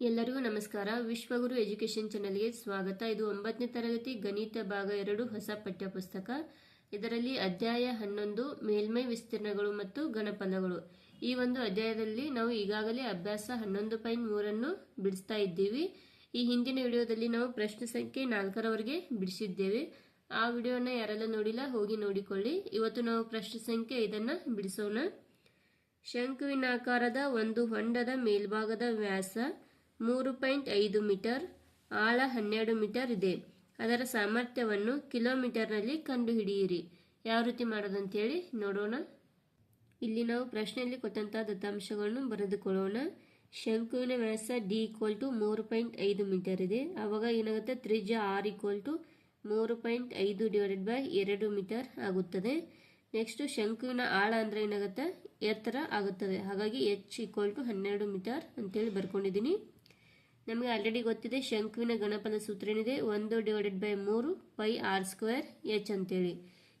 ಎಲ್ಲರಿಗೂ ನಮಸ್ಕಾರ. ವಿಶ್ವಗುರು ಎಜುಕೇಶನ್ ಚಾನಲ್ಗೆ ಸ್ವಾಗತ. ಇದು ಒಂಬತ್ತನೇ ತರಗತಿ ಗಣಿತ ಭಾಗ ಎರಡು ಹೊಸ ಪಠ್ಯಪುಸ್ತಕ. ಇದರಲ್ಲಿ ಅಧ್ಯಾಯ ಹನ್ನೊಂದು, ಮೇಲ್ಮೈ ವಿಸ್ತೀರ್ಣಗಳು ಮತ್ತು ಗಣಪದಗಳು ಈ ಒಂದು ಅಧ್ಯಾಯದಲ್ಲಿ ನಾವು ಈಗಾಗಲೇ ಅಭ್ಯಾಸ ಹನ್ನೊಂದು ಪಾಯಿಂಟ್ ಮೂರನ್ನು ಬಿಡಿಸ್ತಾ ಇದ್ದೀವಿ. ಈ ಹಿಂದಿನ ವಿಡಿಯೋದಲ್ಲಿ ನಾವು ಪ್ರಶ್ನೆ ಸಂಖ್ಯೆ ನಾಲ್ಕರವರೆಗೆ ಬಿಡಿಸಿದ್ದೇವೆ. ಆ ವಿಡಿಯೋನ ಯಾರೆಲ್ಲ ನೋಡಿಲ್ಲ, ಹೋಗಿ ನೋಡಿಕೊಳ್ಳಿ. ಇವತ್ತು ನಾವು ಪ್ರಶ್ನೆ ಸಂಖ್ಯೆ ಇದನ್ನು ಬಿಡಿಸೋಣ. ಶಂಕುವಿನಾಕಾರದ ಒಂದು ಹೊಂಡದ ಮೇಲ್ಭಾಗದ ವ್ಯಾಸ ಮೂರು ಪಾಯಿಂಟ್ ಐದು ಮೀಟರ್, ಆಳ ಹನ್ನೆರಡು ಮೀಟರ್ ಇದೆ. ಅದರ ಸಾಮರ್ಥ್ಯವನ್ನು ಕಿಲೋಮೀಟರ್ನಲ್ಲಿ ಕಂಡುಹಿಡಿಯಿರಿ. ಯಾವ ರೀತಿ ಮಾಡೋದಂತೇಳಿ ನೋಡೋಣ. ಇಲ್ಲಿ ನಾವು ಪ್ರಶ್ನೆಯಲ್ಲಿ ಕೊಟ್ಟಂತಹ ದತ್ತಾಂಶಗಳನ್ನು ಬರೆದುಕೊಳ್ಳೋಣ. ಶಂಕುವಿನ ವ್ಯಾಸ ಡಿ ಈಕ್ವಲ್ ಟು ಮೂರು ಪಾಯಿಂಟ್ ಐದು ಮೀಟರ್ ಇದೆ. ಆವಾಗ ಏನಾಗುತ್ತೆ? ತ್ರಿಜ್ಯ ಆರ್ ಈಕ್ವಲ್ ಟು ಮೂರು ಪಾಯಿಂಟ್ ಐದು ಡಿವೈಡೆಡ್ ಬೈ ಎರಡು ಮೀಟರ್ ಆಗುತ್ತದೆ. ನೆಕ್ಸ್ಟ್ ಶಂಕುವಿನ ಆಳ ಅಂದ್ರೆ ಏನಾಗುತ್ತೆ? ಎತ್ತರ ಆಗುತ್ತದೆ. ಹಾಗಾಗಿ ಎಚ್ ಈಕ್ವಲ್ ಟು ಹನ್ನೆರಡು ಮೀಟರ್ ಅಂತೇಳಿ ಬರ್ಕೊಂಡಿದ್ದೀನಿ. ನಮಗೆ ಆಲ್ರೆಡಿ ಗೊತ್ತಿದೆ, ಶಂಕುವಿನ ಗಣಪನ ಸೂತ್ರ ಏನಿದೆ? ಒಂದು ಡಿವೈಡೆಡ್ ಬೈ ಮೂರು ಪೈ ಆರ್ ಸ್ಕ್ವೇರ್ ಎಚ್ ಅಂತೇಳಿ.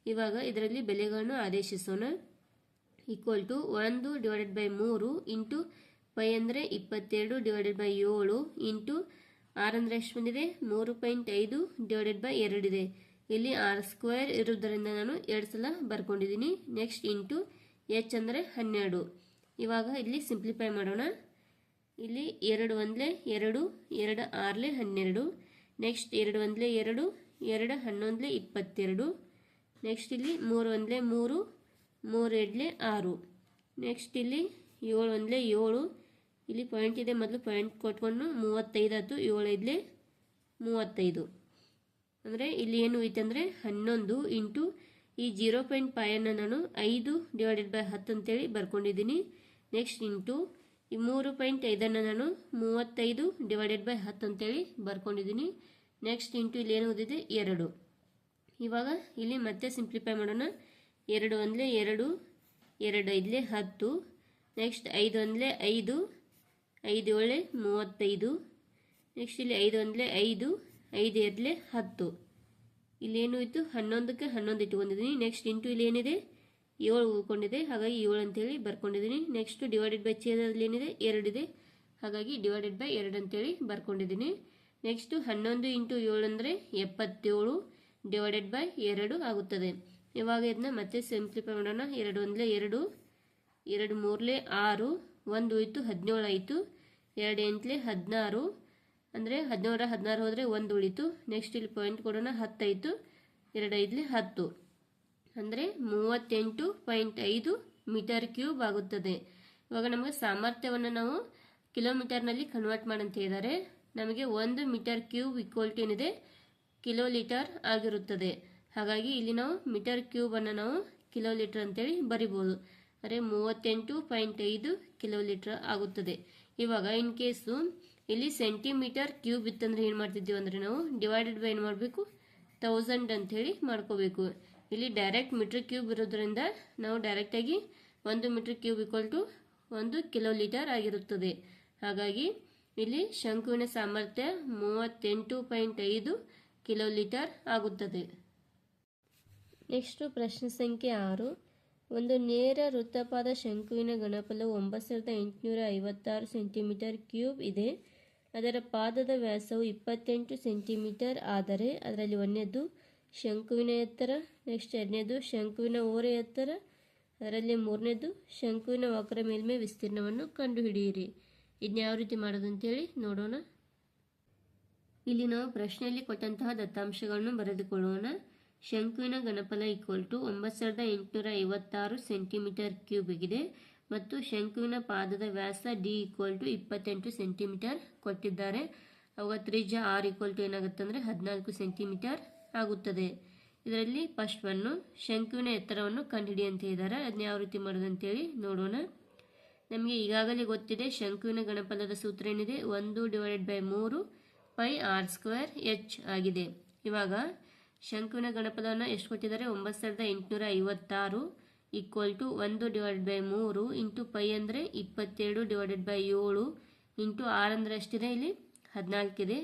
ಇವಾಗ ಇದರಲ್ಲಿ ಬೆಲೆಗಳನ್ನು ಆದೇಶಿಸೋಣ. ಈಕ್ವಲ್ ಟು ಒಂದು ಡಿವೈಡೆಡ್ ಬೈ ಮೂರು ಇಂಟು ಪೈ ಅಂದರೆ ಇಪ್ಪತ್ತೆರಡು ಡಿವೈಡೆಡ್ ಬೈ ಏಳು ಇಂಟು ಆರ್ ಅಂದರೆ ಎಷ್ಟು ಬಂದಿದೆ? ಮೂರು ಪಾಯಿಂಟ್ ಐದು ಡಿವೈಡೆಡ್ ಬೈ ಎರಡಿದೆ ಇಲ್ಲಿ ಆರ್ ಸ್ಕ್ವೇರ್ ಇರುವುದರಿಂದ ನಾನು ಎರಡು ಸಲ ಬರ್ಕೊಂಡಿದ್ದೀನಿ. ನೆಕ್ಸ್ಟ್ ಇಂಟು ಎಚ್ ಅಂದರೆ ಹನ್ನೆರಡು. ಇವಾಗ ಇಲ್ಲಿ ಸಿಂಪ್ಲಿಫೈ ಮಾಡೋಣ. ಇಲ್ಲಿ ಎರಡು ಒಂದ್ಲೆ ಎರಡು ಎರಡು ಆರ್ಲೆ ಹನ್ನೆರಡು, ನೆಕ್ಸ್ಟ್ ಎರಡು ಒಂದ್ಲೆ ಎರಡು ಎರಡು ಹನ್ನೊಂದ್ಲೆ ಇಪ್ಪತ್ತೆರಡು, ನೆಕ್ಸ್ಟ್ ಇಲ್ಲಿ ಮೂರು ಒಂದ್ಲೆ ಮೂರು ಮೂರು ಎರಡಲೇ ಆರು, ನೆಕ್ಸ್ಟ್ ಇಲ್ಲಿ ಏಳು ಒಂದ್ಲೆ ಏಳು, ಇಲ್ಲಿ ಪಾಯಿಂಟ್ ಇದೆ ಮೊದಲು ಪಾಯಿಂಟ್ ಕೊಟ್ಕೊಂಡು ಮೂವತ್ತೈದು ಆಯ್ತು, ಏಳು ಐದಲೇ ಮೂವತ್ತೈದು. ಅಂದರೆ ಇಲ್ಲಿ ಏನು ಹೋಯ್ತು ಅಂದರೆ ಹನ್ನೊಂದು ಇಂಟು ಈ ಜೀರೋ ಪಾಯಿಂಟ್ ಫೈವನ್ನು ನಾನು ಐದು ಡಿವೈಡೆಡ್ ಬೈ ಹತ್ತು ಅಂತೇಳಿ ಬರ್ಕೊಂಡಿದ್ದೀನಿ. ನೆಕ್ಸ್ಟ್ ಇಂಟು ಈ ಮೂರು ಪಾಯಿಂಟ್ ಐದನ್ನು ನಾನು ಮೂವತ್ತೈದು ಡಿವೈಡೆಡ್ ಬೈ ಹತ್ತು ಅಂತೇಳಿ ಬರ್ಕೊಂಡಿದ್ದೀನಿ. ನೆಕ್ಸ್ಟ್ ಇಂಟು ಇಲ್ಲಿ ಏನು ಓದಿದೆ? ಎರಡು. ಇವಾಗ ಇಲ್ಲಿ ಮತ್ತೆ ಸಿಂಪ್ಲಿಫೈ ಮಾಡೋಣ. ಎರಡು ಒಂದಲೇ ಎರಡು ಎರಡು ಐದಲೇ ಹತ್ತು. ನೆಕ್ಸ್ಟ್ ಐದು ಒಂದಲೇ ಐದು ಐದು ಏಳೆ ಮೂವತ್ತೈದು. ನೆಕ್ಸ್ಟ್ ಇಲ್ಲಿ ಐದು ಒಂದಲೇ ಐದು ಐದು ಎರಡಲೇ ಹತ್ತು. ಇಲ್ಲೇನು ಇತ್ತು? ಹನ್ನೊಂದಕ್ಕೆ ಹನ್ನೊಂದು ಇಟ್ಕೊಂಡಿದ್ದೀನಿ. ನೆಕ್ಸ್ಟ್ ಇಂಟು ಇಲ್ಲಿ ಏನಿದೆ? ಏಳು ಉಳ್ಕೊಂಡಿದೆ. ಹಾಗಾಗಿ ಏಳು ಅಂತೇಳಿ ಬರ್ಕೊಂಡಿದ್ದೀನಿ. ನೆಕ್ಸ್ಟ್ ಡಿವೈಡೆಡ್ ಬೈ ಛೇದದಲ್ಲಿ ಏನಿದೆ? ಎರಡಿದೆ ಹಾಗಾಗಿ ಡಿವೈಡೆಡ್ ಬೈ ಎರಡು ಅಂತೇಳಿ ಬರ್ಕೊಂಡಿದ್ದೀನಿ. ನೆಕ್ಸ್ಟ್ ಹನ್ನೊಂದು ಇಂಟು ಏಳು ಅಂದರೆ ಎಪ್ಪತ್ತೇಳು ಡಿವೈಡೆಡ್ ಬೈ ಎರಡು ಆಗುತ್ತದೆ. ಇವಾಗ ಇದನ್ನ ಮತ್ತೆ ಸಿಂಪ್ಲಿಫೈ ಮಾಡೋಣ. ಎರಡು ಒಂದಲೇ ಎರಡು ಎರಡು ಮೂರಲೇ ಆರು, ಒಂದು ಹೋಯ್ತು ಹದಿನೇಳು ಆಯಿತು. ಎರಡು ಎಂಟ್ಲೆ ಹದಿನಾರು ಅಂದರೆ ಹದಿನೇಳರ ಹದಿನಾರು ಹೋದರೆ ಒಂದು ಉಳಿತು. ನೆಕ್ಸ್ಟ್ ಇಲ್ಲಿ ಪಾಯಿಂಟ್ ಕೊಡೋಣ ಹತ್ತಾಯಿತು ಎರಡು ಐದಲೇ ಹತ್ತು. ಅಂದರೆ ಮೂವತ್ತೆಂಟು ಪಾಯಿಂಟ್ ಐದು ಮೀಟರ್ ಕ್ಯೂಬ್ ಆಗುತ್ತದೆ. ಇವಾಗ ನಮಗೆ ಸಾಮರ್ಥ್ಯವನ್ನು ನಾವು ಕಿಲೋಮೀಟರ್ನಲ್ಲಿ ಕನ್ವರ್ಟ್ ಮಾಡಂತ ಇದ್ದಾರೆ. ನಮಗೆ ಒಂದು ಮೀಟರ್ ಕ್ಯೂಬ್ ಈಕ್ವಲ್ ಟು ಏನಿದೆ? ಕಿಲೋ ಲೀಟರ್ ಆಗಿರುತ್ತದೆ. ಹಾಗಾಗಿ ಇಲ್ಲಿ ನಾವು ಮೀಟರ್ ಕ್ಯೂಬನ್ನು ನಾವು ಕಿಲೋ ಲೀಟರ್ ಅಂತೇಳಿ ಬರಿಬೋದು. ಅಂದರೆ ಮೂವತ್ತೆಂಟು ಪಾಯಿಂಟ್ ಐದು ಕಿಲೋ ಲೀಟರ್ ಆಗುತ್ತದೆ. ಇವಾಗ ಇನ್ ಕೇಸು ಇಲ್ಲಿ ಸೆಂಟಿಮೀಟರ್ ಕ್ಯೂಬ್ ಇತ್ತಂದ್ರೆ ಏನು ಮಾಡ್ತಿದ್ದೀವಿ ಅಂದರೆ ನಾವು ಡಿವೈಡೆಡ್ ಬೈ ಏನು ಮಾಡಬೇಕು? ತೌಸಂಡ್ ಅಂಥೇಳಿ ಮಾಡ್ಕೋಬೇಕು. ಇಲ್ಲಿ ಡೈರೆಕ್ಟ್ ಮೀಟ್ರ್ ಕ್ಯೂಬ್ ಇರೋದ್ರಿಂದ ನಾವು ಡೈರೆಕ್ಟಾಗಿ ಒಂದು ಮೀಟ್ರ್ ಕ್ಯೂಬ್ ಈಕ್ವಲ್ ಟು ಒಂದು ಕಿಲೋ ಲೀಟರ್ ಆಗಿರುತ್ತದೆ. ಹಾಗಾಗಿ ಇಲ್ಲಿ ಶಂಕುವಿನ ಸಾಮರ್ಥ್ಯ ಮೂವತ್ತೆಂಟು ಪಾಯಿಂಟ್ ಐದು ಕಿಲೋ ಲೀಟರ್ ಆಗುತ್ತದೆ. ನೆಕ್ಸ್ಟು ಪ್ರಶ್ನೆ ಸಂಖ್ಯೆ ಆರು. ಒಂದು ನೇರ ವೃತ್ತಪಾದ ಶಂಕುವಿನ ಗಣಪಲವು ಒಂಬತ್ತು ಸಾವಿರದ ಎಂಟುನೂರ ಐವತ್ತಾರು ಸೆಂಟಿಮೀಟರ್ ಕ್ಯೂಬ್ ಇದೆ. ಅದರ ಪಾದದ ವ್ಯಾಸವು ಇಪ್ಪತ್ತೆಂಟು ಸೆಂಟಿಮೀಟರ್ ಆದರೆ ಅದರಲ್ಲಿ ಒಂದನೇದು ಶಂಕುವಿನ ಎತ್ತರ ನೆಕ್ಸ್ಟ್ ಎರಡನೇದು ಶಂಕುವಿನ ಓರೆ ಎತ್ತರ, ಅದರಲ್ಲಿ ಮೂರನೇದು ಶಂಕುವಿನ ವಕ್ರ ಮೇಲ್ಮೆ ವಿಸ್ತೀರ್ಣವನ್ನು ಕಂಡುಹಿಡಿಯಿರಿ. ಇದನ್ನ ಯಾವ ರೀತಿ ಮಾಡೋದು ಅಂತೇಳಿ ನೋಡೋಣ. ಇಲ್ಲಿ ನಾವು ಪ್ರಶ್ನೆಯಲ್ಲಿ ಕೊಟ್ಟಂತಹ ದತ್ತಾಂಶಗಳನ್ನು ಬರೆದುಕೊಳ್ಳೋಣ. ಶಂಕುವಿನ ಗಣಪಲ ಈಕ್ವಲ್ ಟು ಒಂಬತ್ತು ಸಾವಿರದ ಎಂಟುನೂರ ಐವತ್ತಾರು ಸೆಂಟಿಮೀಟರ್ ಕ್ಯೂಬ್ ಆಗಿದೆ ಮತ್ತು ಶಂಕುವಿನ ಪಾದದ ವ್ಯಾಸ ಡಿ ಈಕ್ವಲ್ ಟು ಇಪ್ಪತ್ತೆಂಟು ಸೆಂಟಿಮೀಟರ್ ಕೊಟ್ಟಿದ್ದಾರೆ. ಅವಾಗ ತ್ರಿಜ್ಯ ಆರ್ ಈಕ್ವಲ್ ಟು ಏನಾಗುತ್ತೆ ಅಂದರೆ ಹದಿನಾಲ್ಕು ಸೆಂಟಿಮೀಟರ್ ಆಗುತ್ತದೆ. ಇದರಲ್ಲಿ ಫಸ್ಟ್ ಒನ್ನು ಶಂಕುವಿನ ಎತ್ತರವನ್ನು ಕಂಡುಹಿಡಿ ಅಂತ ಹೇಳಿದ್ದಾರೆ ಅದನ್ನ ಯಾವ ರೀತಿ ಮಾಡೋದು ಅಂತೇಳಿ ನೋಡೋಣ. ನಮಗೆ ಈಗಾಗಲೇ ಗೊತ್ತಿದೆ, ಶಂಕುವಿನ ಗಣಪದದ ಸೂತ್ರ ಏನಿದೆ? ಒಂದು ಡಿವೈಡೆಡ್ ಬೈ ಮೂರು ಪೈ ಆರ್ ಸ್ಕ್ವೇರ್ ಎಚ್ ಆಗಿದೆ. ಇವಾಗ ಶಂಕುವಿನ ಗಣಪದವನ್ನು ಎಷ್ಟು ಕೊಟ್ಟಿದ್ದಾರೆ? ಒಂಬತ್ತು ಸಾವಿರದ ಎಂಟುನೂರ ಐವತ್ತಾರು ಈಕ್ವಲ್ ಟು ಒಂದು ಡಿವೈಡೆಡ್ ಬೈ ಮೂರು ಇಂಟು ಪೈ ಅಂದರೆ ಇಪ್ಪತ್ತೆರಡು ಡಿವೈಡೆಡ್ ಬೈ ಏಳು ಇಂಟು ಆರ್ ಅಂದರೆ ಎಷ್ಟಿದೆ ಇಲ್ಲಿ? ಹದಿನಾಲ್ಕಿದೆ.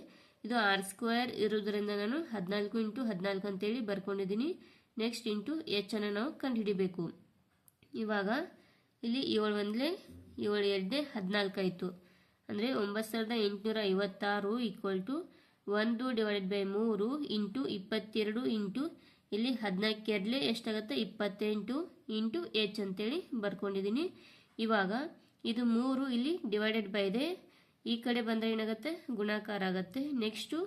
ಇದು ಆರ್ ಸ್ಕ್ವೇರ್ ಇರೋದ್ರಿಂದ ನಾನು ಹದಿನಾಲ್ಕು ಇಂಟು ಹದಿನಾಲ್ಕು ಅಂತೇಳಿ ಬರ್ಕೊಂಡಿದ್ದೀನಿ. ನೆಕ್ಸ್ಟ್ ಇಂಟು ಎಚ್ ಅನ್ನು ನಾವು ಕಂಡುಹಿಡಿಬೇಕು. ಇವಾಗ ಇಲ್ಲಿ ಏಳು ಒಂದಲೇ ಏಳು ಎರಡೇ ಹದಿನಾಲ್ಕು ಆಯಿತು. ಅಂದರೆ ಒಂಬತ್ತು ಸಾವಿರದ ಎಂಟುನೂರ ಐವತ್ತಾರು ಈಕ್ವಲ್ ಟು ಒಂದು ಡಿವೈಡೆಡ್ ಬೈ ಮೂರು ಇಂಟು ಇಪ್ಪತ್ತೆರಡು ಇಂಟು ಇಲ್ಲಿ ಹದಿನಾಲ್ಕು ಎರಡಲೆ ಎಷ್ಟಾಗುತ್ತೆ? ಇಪ್ಪತ್ತೆಂಟು ಇಂಟು ಎಚ್ ಅಂತೇಳಿ ಬರ್ಕೊಂಡಿದ್ದೀನಿ. ಇವಾಗ ಇದು ಮೂರು ಇಲ್ಲಿ ಡಿವೈಡೆಡ್ ಬೈ ಇದೆ. ಈ ಕಡೆ ಬಂದರೆ ಏನಾಗುತ್ತೆ? ಗುಣಾಕಾರ ಆಗುತ್ತೆ. ನೆಕ್ಸ್ಟು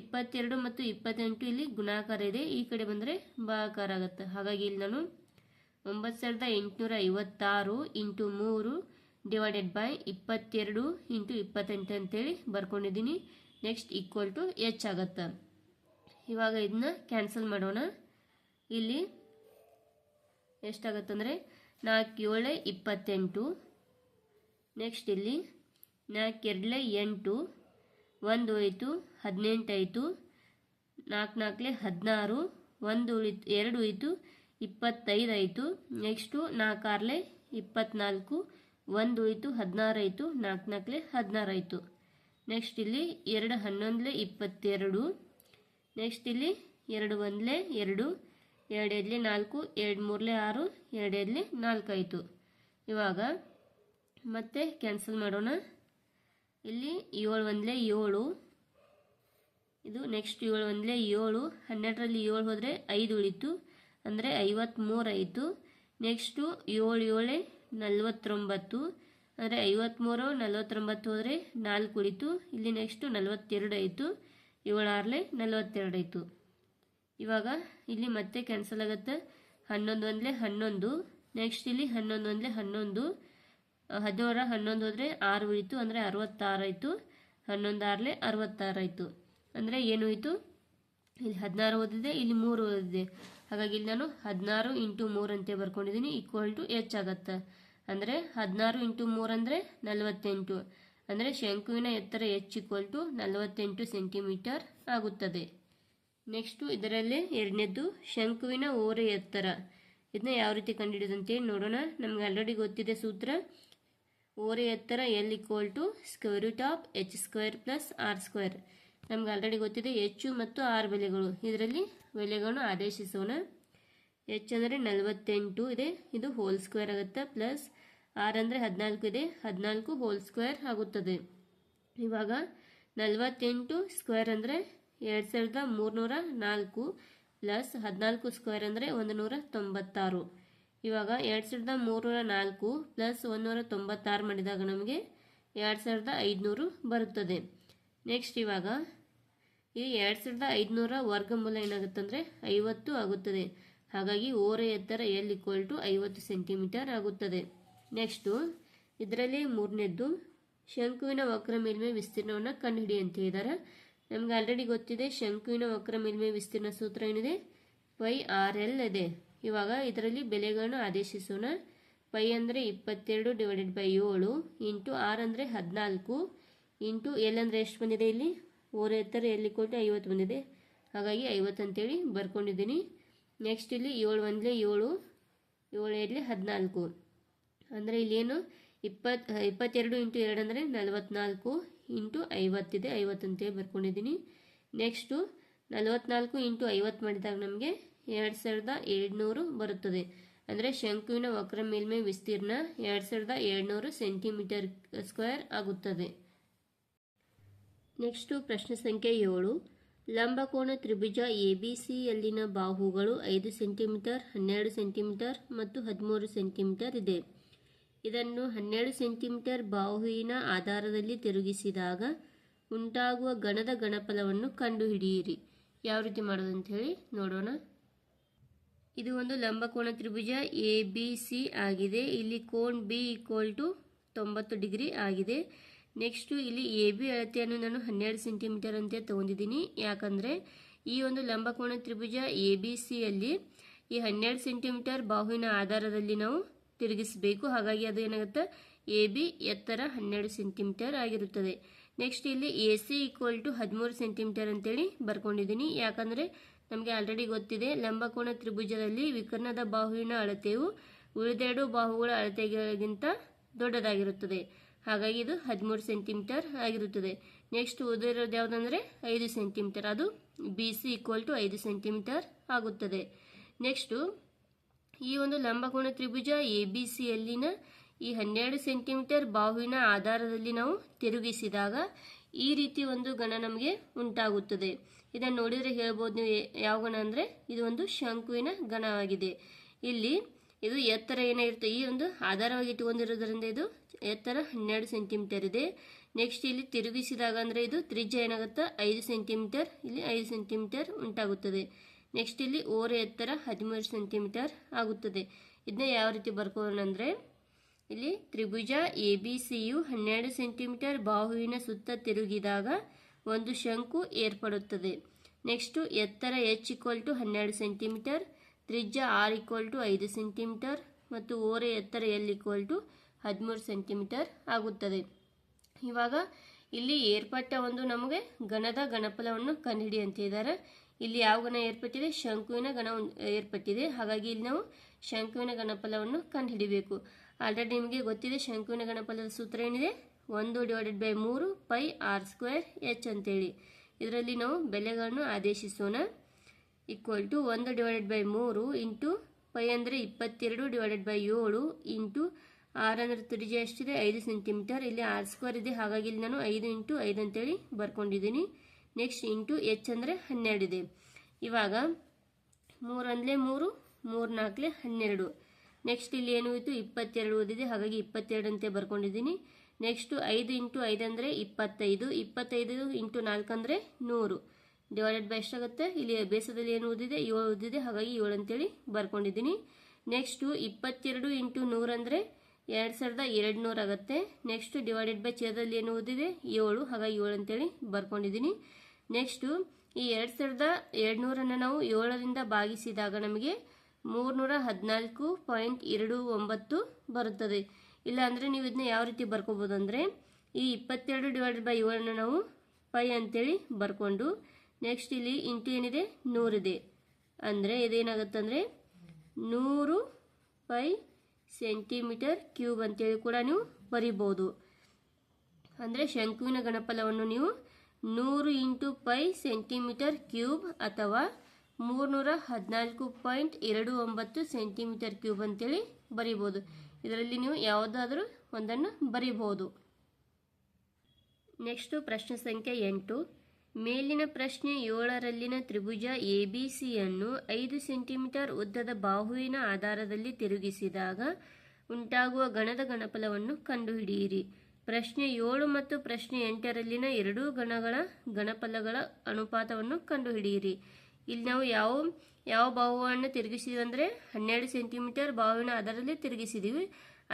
ಇಪ್ಪತ್ತೆರಡು ಮತ್ತು ಇಪ್ಪತ್ತೆಂಟು ಇಲ್ಲಿ ಗುಣಾಕಾರ ಇದೆ. ಈ ಕಡೆ ಬಂದರೆ ಭಾಗಾಕಾರ ಆಗುತ್ತೆ. ಹಾಗಾಗಿ ಇಲ್ಲಿ ನಾನು ಒಂಬತ್ತು ಸಾವಿರದ ಎಂಟುನೂರ ಐವತ್ತಾರು ಇಂಟು ಮೂರು ಡಿವೈಡೆಡ್ ಬೈ ಇಪ್ಪತ್ತೆರಡು ಇಂಟು ಇಪ್ಪತ್ತೆಂಟು ಅಂತೇಳಿ ಬರ್ಕೊಂಡಿದ್ದೀನಿ. ನೆಕ್ಸ್ಟ್ ಈಕ್ವಲ್ ಟು ಎಚ್ ಆಗುತ್ತೆ. ಇವಾಗ ಇದನ್ನ ಕ್ಯಾನ್ಸಲ್ ಮಾಡೋಣ. ಇಲ್ಲಿ ಎಷ್ಟಾಗತ್ತಂದರೆ ನಾಲ್ಕು ಏಳು ಇಪ್ಪತ್ತೆಂಟು. ನೆಕ್ಸ್ಟ್ ಇಲ್ಲಿ ನಾಲ್ಕು ಎರಡಲೆ ಎಂಟು, ಒಂದು ಹೋಯಿತು ಹದಿನೆಂಟಾಯಿತು ನಾಲ್ಕು ನಾಲ್ಕಲೆ ಹದಿನಾರು, ಒಂದು ಉಳಿತು ಎರಡು ಹೋಯಿತು ಇಪ್ಪತ್ತೈದು ಆಯಿತು ನೆಕ್ಸ್ಟು ನಾಲ್ಕು ಆರಲೆ ಇಪ್ಪತ್ನಾಲ್ಕು, ಒಂದು ಹೋಯಿತು ಹದಿನಾರಾಯಿತು ನಾಲ್ಕು ನಾಲ್ಕಲೆ ಹದಿನಾರಾಯಿತು ನೆಕ್ಸ್ಟ್ ಇಲ್ಲಿ ಎರಡು ಹನ್ನೊಂದಲೆ ಇಪ್ಪತ್ತೆರಡು, ನೆಕ್ಸ್ಟ್ ಇಲ್ಲಿ ಎರಡು ಒಂದಲೆ ಎರಡು ಎರಡು ನಾಲ್ಕು, ಎರಡು ಮೂರಲೆ ಆರು, ಎರಡು ಎಡ್ಲೆ ನಾಲ್ಕು ಆಯಿತು ಇವಾಗ ಮತ್ತೆ ಕ್ಯಾನ್ಸಲ್ ಮಾಡೋಣ. ಇಲ್ಲಿ ಏಳು ಒಂದಲೆ ಏಳು. ಇದು ನೆಕ್ಸ್ಟ್ ಏಳು ಒಂದಲೆ ಏಳು. ಹನ್ನೆರಡರಲ್ಲಿ ಏಳು ಹೋದರೆ ಐದು ಉಳಿತು. ಅಂದರೆ ಐವತ್ತ್ಮೂರು ಆಯಿತು. ನೆಕ್ಸ್ಟು ಏಳು ಏಳು ನಲ್ವತ್ತೊಂಬತ್ತು. ಅಂದರೆ ಐವತ್ತ್ಮೂರು ನಲ್ವತ್ತೊಂಬತ್ತು ಹೋದರೆ ನಾಲ್ಕು ಉಳಿತು. ಇಲ್ಲಿ ನೆಕ್ಸ್ಟು ನಲ್ವತ್ತೆರಡು ಆಯಿತು. ಏಳು ಆರಲೆ ನಲ್ವತ್ತೆರಡು ಆಯಿತು. ಇವಾಗ ಇಲ್ಲಿ ಮತ್ತೆ ಕ್ಯಾನ್ಸಲ್ ಆಗುತ್ತೆ. ಹನ್ನೊಂದು ಒಂದಲೆ ಹನ್ನೊಂದು. ನೆಕ್ಸ್ಟ್ ಇಲ್ಲಿ ಹನ್ನೊಂದು ಒಂದಲೆ ಹನ್ನೊಂದು. ಹದಿನೇಳರ ಹನ್ನೊಂದು ಹೋದರೆ ಆರು ಉಳಿತು ಅಂದರೆ ಅರವತ್ತಾರಾಯಿತು ಹನ್ನೊಂದು ಆರಲೆ ಅರವತ್ತಾರು ಆಯಿತು. ಅಂದರೆ ಏನು ಹೋಯಿತು? ಇಲ್ಲಿ ಹದಿನಾರು ಓದಿದೆ, ಇಲ್ಲಿ ಮೂರು ಓದಿದೆ. ಹಾಗಾಗಿ ಇಲ್ಲಿ ನಾನು ಹದಿನಾರು ಇಂಟು ಮೂರು ಅಂತ ಬರ್ಕೊಂಡಿದ್ದೀನಿ ಈಕ್ವಲ್ ಟು ಎಚ್ ಆಗತ್ತೆ. ಅಂದರೆ ಹದಿನಾರು ಇಂಟು ಮೂರು ಅಂದರೆ ನಲವತ್ತೆಂಟು. ಅಂದರೆ ಶಂಕುವಿನ ಎತ್ತರ ಎಚ್ ಈಕ್ವಲ್ ಟು ನಲವತ್ತೆಂಟು ಸೆಂಟಿಮೀಟರ್ ಆಗುತ್ತದೆ. ನೆಕ್ಸ್ಟು ಇದರಲ್ಲೇ ಎರಡನೇದ್ದು, ಶಂಕುವಿನ ಓರೆ ಎತ್ತರ. ಇದನ್ನ ಯಾವ ರೀತಿ ಕಂಡುಹಿಡಿಯೋದಂತೇಳಿ ನೋಡೋಣ. ನಮ್ಗೆ ಆಲ್ರೆಡಿ ಗೊತ್ತಿದೆ ಸೂತ್ರ. ಓರೆ ಎತ್ತರ L equal to square root of H square plus R square ನಮ್ಗೆ ಆಲ್ರೆಡಿ ಗೊತ್ತಿದೆ ಹೆಚ್ಚು ಮತ್ತು ಆರ್ ಬೆಲೆಗಳು. ಇದರಲ್ಲಿ ಬೆಲೆಗಳನ್ನು ಆದೇಶಿಸೋಣ. ಎಚ್ ಅಂದರೆ ನಲವತ್ತೆಂಟು ಇದೆ. ಇದು ಹೋಲ್ ಸ್ಕ್ವೇರ್ ಆಗುತ್ತೆ. ಪ್ಲಸ್ ಆರ್ ಅಂದರೆ ಹದಿನಾಲ್ಕು ಇದೆ. ಹದಿನಾಲ್ಕು ಹೋಲ್ ಸ್ಕ್ವೇರ್ ಆಗುತ್ತದೆ. ಇವಾಗ ನಲವತ್ತೆಂಟು ಸ್ಕ್ವೇರ್ ಅಂದರೆ ಎರಡು ಸಾವಿರದ ಮೂರುನೂರ ನಾಲ್ಕು. ಪ್ಲಸ್ ಹದಿನಾಲ್ಕು ಸ್ಕ್ವೇರ್ ಅಂದರೆ ಒಂದು ನೂರ ತೊಂಬತ್ತಾರು. ಇವಾಗ ಎರಡು ಸಾವಿರದ ಮೂರುನೂರ ನಾಲ್ಕು ಪ್ಲಸ್ ಒಂದುನೂರ ತೊಂಬತ್ತಾರು ಮಾಡಿದಾಗ ನಮಗೆ ಎರಡು ಸಾವಿರದ ಐದುನೂರು ಬರುತ್ತದೆ. ನೆಕ್ಸ್ಟ್ ಇವಾಗ ಈ ಎರಡು ಸಾವಿರದ ಐದುನೂರ ವರ್ಗಮೂಲ ಏನಾಗುತ್ತೆ ಅಂದರೆ ಐವತ್ತು ಆಗುತ್ತದೆ. ಹಾಗಾಗಿ ಓರೆ ಎತ್ತರ ಎಲ್ ಈಕ್ವಲ್ ಟು ಐವತ್ತು ಸೆಂಟಿಮೀಟರ್ ಆಗುತ್ತದೆ. ನೆಕ್ಸ್ಟು ಇದರಲ್ಲಿ ಮೂರನೇದ್ದು ಶಂಕುವಿನ ವಕ್ರ ಮೇಲ್ಮೈ ವಿಸ್ತೀರ್ಣವನ್ನು ಕಂಡುಹಿಡಿ ಅಂತ ಹೇಳಿದ್ದಾರೆ ನಮ್ಗೆ ಆಲ್ರೆಡಿ ಗೊತ್ತಿದೆ ಶಂಕುವಿನ ವಕ್ರ ಮೇಲ್ಮೈ ವಿಸ್ತೀರ್ಣ ಸೂತ್ರ ಏನಿದೆ? ಪೈ ಆರ್ ಎಲ್ ಇದೆ. ಇವಾಗ ಇದರಲ್ಲಿ ಬೆಲೆಗಳನ್ನು ಆದೇಶಿಸೋಣ. ಪೈ ಅಂದರೆ ಇಪ್ಪತ್ತೆರಡು ಡಿವೈಡೆಡ್ ಬೈ ಏಳು ಇಂಟು ಆರ್ ಅಂದರೆ ಹದಿನಾಲ್ಕು ಇಂಟು ಎಲ್ ಅಂದರೆ ಎಷ್ಟು ಬಂದಿದೆ ಇಲ್ಲಿ? ಓರ್ ಎತ್ತರ ಎಲ್ಲಿ ಕೊಟ್ಟು ಐವತ್ತು ಬಂದಿದೆ. ಹಾಗಾಗಿ ಐವತ್ತು ಅಂತೇಳಿ ಬರ್ಕೊಂಡಿದ್ದೀನಿ. ನೆಕ್ಸ್ಟ್ ಇಲ್ಲಿ ಏಳು ಒಂದಲೇ ಏಳು ಏಳು ಎರಡಲೇ ಹದಿನಾಲ್ಕು. ಅಂದರೆ ಇಲ್ಲೇನು ಇಪ್ಪತ್ತು ಇಪ್ಪತ್ತೆರಡು ಇಂಟು ಎರಡು ಅಂದರೆ ನಲವತ್ನಾಲ್ಕು ಇಂಟು ಐವತ್ತಿದೆ ಐವತ್ತು ಅಂತೇಳಿ ಬರ್ಕೊಂಡಿದ್ದೀನಿ. ನೆಕ್ಸ್ಟು ನಲವತ್ನಾಲ್ಕು ಇಂಟು ಐವತ್ತು ಮಾಡಿದಾಗ ನಮಗೆ ಎರಡು ಸಾವಿರದ ಏಳ್ನೂರು ಬರುತ್ತದೆ. ಅಂದರೆ ಶಂಕುವಿನ ವಕ್ರ ಮೇಲ್ಮೈ ವಿಸ್ತೀರ್ಣ ಎರಡು ಸಾವಿರದ ಏಳ್ನೂರು ಸೆಂಟಿಮೀಟರ್ ಸ್ಕ್ವೇರ್ ಆಗುತ್ತದೆ. ನೆಕ್ಸ್ಟು ಪ್ರಶ್ನೆ ಸಂಖ್ಯೆ ಏಳು. ಲಂಬಕೋನ ತ್ರಿಭುಜ ಎ ಬಿ ಸಿಯಲ್ಲಿನ ಬಾಹುಗಳು ಐದು ಸೆಂಟಿಮೀಟರ್, ಹನ್ನೆರಡು ಸೆಂಟಿಮೀಟರ್ ಮತ್ತು ಹದಿಮೂರು ಸೆಂಟಿಮೀಟರ್ ಇದೆ. ಇದನ್ನು ಹನ್ನೆರಡು ಸೆಂಟಿಮೀಟರ್ ಬಾಹುವಿನ ಆಧಾರದಲ್ಲಿ ತಿರುಗಿಸಿದಾಗ ಉಂಟಾಗುವ ಗಣದ ಗಣಫಲವನ್ನು ಕಂಡುಹಿಡಿಯಿರಿ. ಯಾವ ರೀತಿ ಮಾಡೋದು ಅಂತ ಹೇಳಿ ನೋಡೋಣ. ಇದು ಒಂದು ಲಂಬಕೋನ ತ್ರಿಭುಜ ಎ ಆಗಿದೆ. ಇಲ್ಲಿ ಕೋನ್ ಬಿ ಈಕ್ವಲ್ ಟು ತೊಂಬತ್ತು ಡಿಗ್ರಿ ಆಗಿದೆ. ನೆಕ್ಸ್ಟು ಇಲ್ಲಿ ಎ ಬಿ ಅಳತೆಯನ್ನು ನಾನು ಹನ್ನೆರಡು ಸೆಂಟಿಮೀಟರ್ ಅಂತ ತೊಗೊಂಡಿದ್ದೀನಿ. ಯಾಕಂದರೆ ಈ ಒಂದು ಲಂಬಕೋಣ ತ್ರಿಭುಜ ಎ ಬಿ ಈ ಹನ್ನೆರಡು ಸೆಂಟಿಮೀಟರ್ ಬಾಹುವಿನ ಆಧಾರದಲ್ಲಿ ನಾವು ತಿರುಗಿಸಬೇಕು. ಹಾಗಾಗಿ ಅದು ಏನಾಗುತ್ತೆ? ಎ ಬಿ ಎತ್ತರ ಹನ್ನೆರಡು ಸೆಂಟಿಮೀಟರ್ ಆಗಿರುತ್ತದೆ. ನೆಕ್ಸ್ಟ್ ಇಲ್ಲಿ ಎ ಸಿ ಈಕ್ವಲ್ ಟು ಹದಿಮೂರು ಸೆಂಟಿಮೀಟರ್ ಅಂತೇಳಿ ಬರ್ಕೊಂಡಿದ್ದೀನಿ. ಯಾಕಂದರೆ ನಮಗೆ ಆಲ್ರೆಡಿ ಗೊತ್ತಿದೆ. ಲಂಬಕೋಣ ತ್ರಿಭುಜದಲ್ಲಿ ವಿಕರ್ಣದ ಬಾಹುವಿನ ಅಳತೆಯು ಉಳಿದೆರಡು ಬಾಹುಗಳ ಅಳತೆಗಿಂತ ದೊಡ್ಡದಾಗಿರುತ್ತದೆ. ಹಾಗಾಗಿ ಇದು ಹದಿಮೂರು ಸೆಂಟಿಮೀಟರ್ ಆಗಿರುತ್ತದೆ. ನೆಕ್ಸ್ಟ್ ಉದುರೋದು ಯಾವುದಂದರೆ ಐದು ಸೆಂಟಿಮೀಟರ್. ಅದು ಬಿ ಸಿ ಈಕ್ವಲ್ ಟು ಐದು ಸೆಂಟಿಮೀಟರ್ ಆಗುತ್ತದೆ. ನೆಕ್ಸ್ಟು ಈ ಒಂದು ಲಂಬಕೋಣ ತ್ರಿಭುಜ ಎ ಬಿ ಸಿಯಲ್ಲಿನ ಈ ಹನ್ನೆರಡು ಸೆಂಟಿಮೀಟರ್ ಬಾಹುವಿನ ಆಧಾರದಲ್ಲಿ ನಾವು ತಿರುಗಿಸಿದಾಗ ಈ ರೀತಿ ಒಂದು ಗಣ ನಮಗೆ ಉಂಟಾಗುತ್ತದೆ. ಇದನ್ನು ನೋಡಿದರೆ ಹೇಳ್ಬೋದು ನೀವು ಯಾವ ಗಣ ಅಂದರೆ ಇದು ಒಂದು ಶಂಕುವಿನ ಗಣವಾಗಿದೆ ಇಲ್ಲಿ ಇದು ಎತ್ತರ ಏನಾಗಿರುತ್ತೆ ಈ ಒಂದು ಆಧಾರವಾಗಿ ಇಟ್ಟುಕೊಂಡಿರೋದ್ರಿಂದ ಇದು ಎತ್ತರ ಹನ್ನೆರಡು ಸೆಂಟಿಮೀಟರ್ ಇದೆ. ನೆಕ್ಸ್ಟ್ ಇಲ್ಲಿ ತಿರುಗಿಸಿದಾಗ ಅಂದರೆ ಇದು ತ್ರಿಜ್ಯ ಏನಾಗುತ್ತೆ? ಐದು ಸೆಂಟಿಮೀಟರ್. ಇಲ್ಲಿ ಐದು ಸೆಂಟಿಮೀಟರ್ ಉಂಟಾಗುತ್ತದೆ. ನೆಕ್ಸ್ಟ್ ಇಲ್ಲಿ ಓರೆ ಎತ್ತರ ಹದಿಮೂರು ಸೆಂಟಿಮೀಟರ್ ಆಗುತ್ತದೆ. ಇದನ್ನ ಯಾವ ರೀತಿ ಬರ್ಕೋಣ ಅಂದರೆ ಇಲ್ಲಿ ತ್ರಿಭುಜ ಎ ಬಿ ಸಿಯು ಹನ್ನೆರಡು ಸೆಂಟಿಮೀಟರ್ ಬಾಹುವಿನ ಸುತ್ತ ತಿರುಗಿದಾಗ ಒಂದು ಶಂಕು ಏರ್ಪಡುತ್ತದೆ. ನೆಕ್ಸ್ಟು ಎತ್ತರ ಎಚ್ ಈಕ್ವಲ್ ಟು ಹನ್ನೆರಡು ಸೆಂಟಿಮೀಟರ್ ತ್ರಿಜ್ಯ ಆರ್ ಈಕ್ವಲ್ ಟು ಐದು ಸೆಂಟಿಮೀಟರ್ ಮತ್ತು ಓರೆ ಎತ್ತರ ಎಲ್ ಈಕ್ವಲ್ ಟು ಹದಿಮೂರು ಸೆಂಟಿಮೀಟರ್ ಆಗುತ್ತದೆ. ಇವಾಗ ಇಲ್ಲಿ ಏರ್ಪಟ್ಟ ಒಂದು ನಮಗೆ ಗಣದ ಗಣಫಲವನ್ನು ಕಂಡುಹಿಡಿ ಅಂತ ಇದ್ದಾರೆ. ಇಲ್ಲಿ ಯಾವ ಗಣ ಏರ್ಪಟ್ಟಿದೆ? ಶಂಕುವಿನ ಗಣ ಏರ್ಪಟ್ಟಿದೆ. ಹಾಗಾಗಿ ಇಲ್ಲಿ ನಾವು ಶಂಕುವಿನ ಗಣಫಲವನ್ನು ಕಂಡುಹಿಡಿಬೇಕು. ಆಲ್ರೆಡಿ ನಿಮಗೆ ಗೊತ್ತಿದೆ ಶಂಕುವಿನ ಗಣಫಲದ ಸೂತ್ರ ಏನಿದೆ? ಒಂದು ಡಿವೈಡೆಡ್ ಬೈ ಮೂರು ಪೈ ಆರ್ ಸ್ಕ್ವೇರ್ ಎಚ್ ಅಂತೇಳಿ. ಇದರಲ್ಲಿ ನಾವು ಬೆಲೆಗಳನ್ನು ಆದೇಶಿಸೋಣ. ಈಕ್ವಲ್ ಟು ಒಂದು ಡಿವೈಡೆಡ್ ಬೈ ಮೂರು ಇಂಟು ಪೈ ಅಂದರೆ ಇಪ್ಪತ್ತೆರಡು ಡಿವೈಡೆಡ್ ಬೈ ಏಳು ಇಂಟು ಆರ್ ಅಂದರೆ ತ್ರಿಜ್ಯ ಎಷ್ಟಿದೆ? ಐದು ಸೆಂಟಿಮೀಟರ್. ಇಲ್ಲಿ ಆರ್ ಸ್ಕ್ವೇರ್ ಇದೆ. ಹಾಗಾಗಿ ಇಲ್ಲಿ ನಾನು ಐದು ಇಂಟು ಐದು ಅಂತೇಳಿ ಬರ್ಕೊಂಡಿದ್ದೀನಿ. ನೆಕ್ಸ್ಟ್ ಇಂಟು ಎಚ್ ಅಂದರೆ ಹನ್ನೆರಡು ಇದೆ. ಇವಾಗ ಮೂರು ಮೂರು ಮೂರು ನಾಲ್ಕಲೆ ಹನ್ನೆರಡು. ನೆಕ್ಸ್ಟ್ ಇಲ್ಲಿ ಏನು ಇತ್ತು ಇಪ್ಪತ್ತೆರಡು ಓದಿದೆ. ಹಾಗಾಗಿ ಇಪ್ಪತ್ತೆರಡು ಅಂತ ಬರ್ಕೊಂಡಿದ್ದೀನಿ. ನೆಕ್ಸ್ಟು ಐದು ಇಂಟು ಐದು ಅಂದರೆ ಇಪ್ಪತ್ತೈದು ಇಪ್ಪತ್ತೈದು ಇಂಟು ನಾಲ್ಕು ಅಂದರೆ ನೂರು. ಡಿವೈಡೆಡ್ ಬೈ ಎಷ್ಟಾಗುತ್ತೆ ಇಲ್ಲಿ ಬೇಸದಲ್ಲಿ ಏನು ಓದಿದೆ ಏಳು ಓದಿದೆ ಹಾಗಾಗಿ ಏಳು ಅಂತೇಳಿ ಬರ್ಕೊಂಡಿದ್ದೀನಿ. ನೆಕ್ಸ್ಟು ಇಪ್ಪತ್ತೆರಡು ಇಂಟು ನೂರು ಅಂದರೆ ಎರಡು ಸಾವಿರದ ಎರಡು ನೂರು ಆಗುತ್ತೆ. ನೆಕ್ಸ್ಟ್ ಡಿವೈಡೆಡ್ ಬೈ ಚೇರದಲ್ಲಿ ಏನು ಓದಿದೆ ಏಳು. ಹಾಗಾಗಿ ಏಳು ಅಂತೇಳಿ ಬರ್ಕೊಂಡಿದ್ದೀನಿ. ನೆಕ್ಸ್ಟು ಈ ಎರಡು ಸಾವಿರದ ಎರಡು ನೂರನ್ನು ನಾವು ಏಳರಿಂದ ಭಾಗಿಸಿದಾಗ ನಮಗೆ ಮೂರ್ನೂರ ಹದಿನಾಲ್ಕು ಪಾಯಿಂಟ್ ಎರಡು ಒಂಬತ್ತು ಬರುತ್ತದೆ. ಇಲ್ಲ ಅಂದರೆ ನೀವು ಇದನ್ನ ಯಾವ ರೀತಿ ಬರ್ಕೋಬೋದು ಅಂದರೆ ಈ ಇಪ್ಪತ್ತೆರಡು ಡಿವೈಡೆಡ್ ಬೈ ಏಳನ್ನು ನಾವು ಪೈ ಅಂತೇಳಿ ಬರ್ಕೊಂಡು ನೆಕ್ಸ್ಟ್ ಇಲ್ಲಿ ಇಂಟು ಏನಿದೆ? ನೂರಿದೆ ಅಂದರೆ ಇದೇನಾಗುತ್ತಂದರೆ ನೂರು ಪೈ ಸೆಂಟಿಮೀಟರ್ ಕ್ಯೂಬ್ ಅಂತೇಳಿ ಕೂಡ ನೀವು ಬರಿಬೋದು. ಅಂದರೆ ಶಂಕುವಿನ ಗಣಪಲವನ್ನು ನೀವು ನೂರು ಇಂಟು ಪೈ ಸೆಂಟಿಮೀಟರ್ ಕ್ಯೂಬ್ ಅಥವಾ ಮೂರ್ನೂರ ಹದಿನಾಲ್ಕು ಪಾಯಿಂಟ್ ಎರಡು ಒಂಬತ್ತು ಸೆಂಟಿಮೀಟರ್ ಕ್ಯೂಬ್ ಅಂತೇಳಿ ಬರಿಬೋದು. ಇದರಲ್ಲಿ ನೀವು ಯಾವುದಾದರೂ ಒಂದನ್ನು ಬರೀಬೋದು ನೆಕ್ಸ್ಟು ಪ್ರಶ್ನೆ ಸಂಖ್ಯೆ ಎಂಟು. ಮೇಲಿನ ಪ್ರಶ್ನೆ ಏಳರಲ್ಲಿನ ತ್ರಿಭುಜ ಎ ಬಿ ಸಿಯನ್ನು ಐದು ಸೆಂಟಿಮೀಟರ್ ಉದ್ದದ ಬಾಹುವಿನ ಆಧಾರದಲ್ಲಿ ತಿರುಗಿಸಿದಾಗ ಉಂಟಾಗುವ ಗಣದ ಗಣಫಲವನ್ನು ಕಂಡುಹಿಡಿಯಿರಿ. ಪ್ರಶ್ನೆ ಏಳು ಮತ್ತು ಪ್ರಶ್ನೆ ಎಂಟರಲ್ಲಿನ ಎರಡೂ ಗಣಗಳ ಗಣಫಲಗಳ ಅನುಪಾತವನ್ನು ಕಂಡುಹಿಡಿಯಿರಿ. ಇಲ್ಲಿ ನಾವು ಯಾವ ಯಾವ ಬಾಹುವನ್ನು ತಿರುಗಿಸಿದ್ವಿ ಅಂದರೆ ಹನ್ನೆರಡು ಸೆಂಟಿಮೀಟರ್ ಬಾವಿನ ಆಧಾರದಲ್ಲಿ ತಿರುಗಿಸಿದ್ದೀವಿ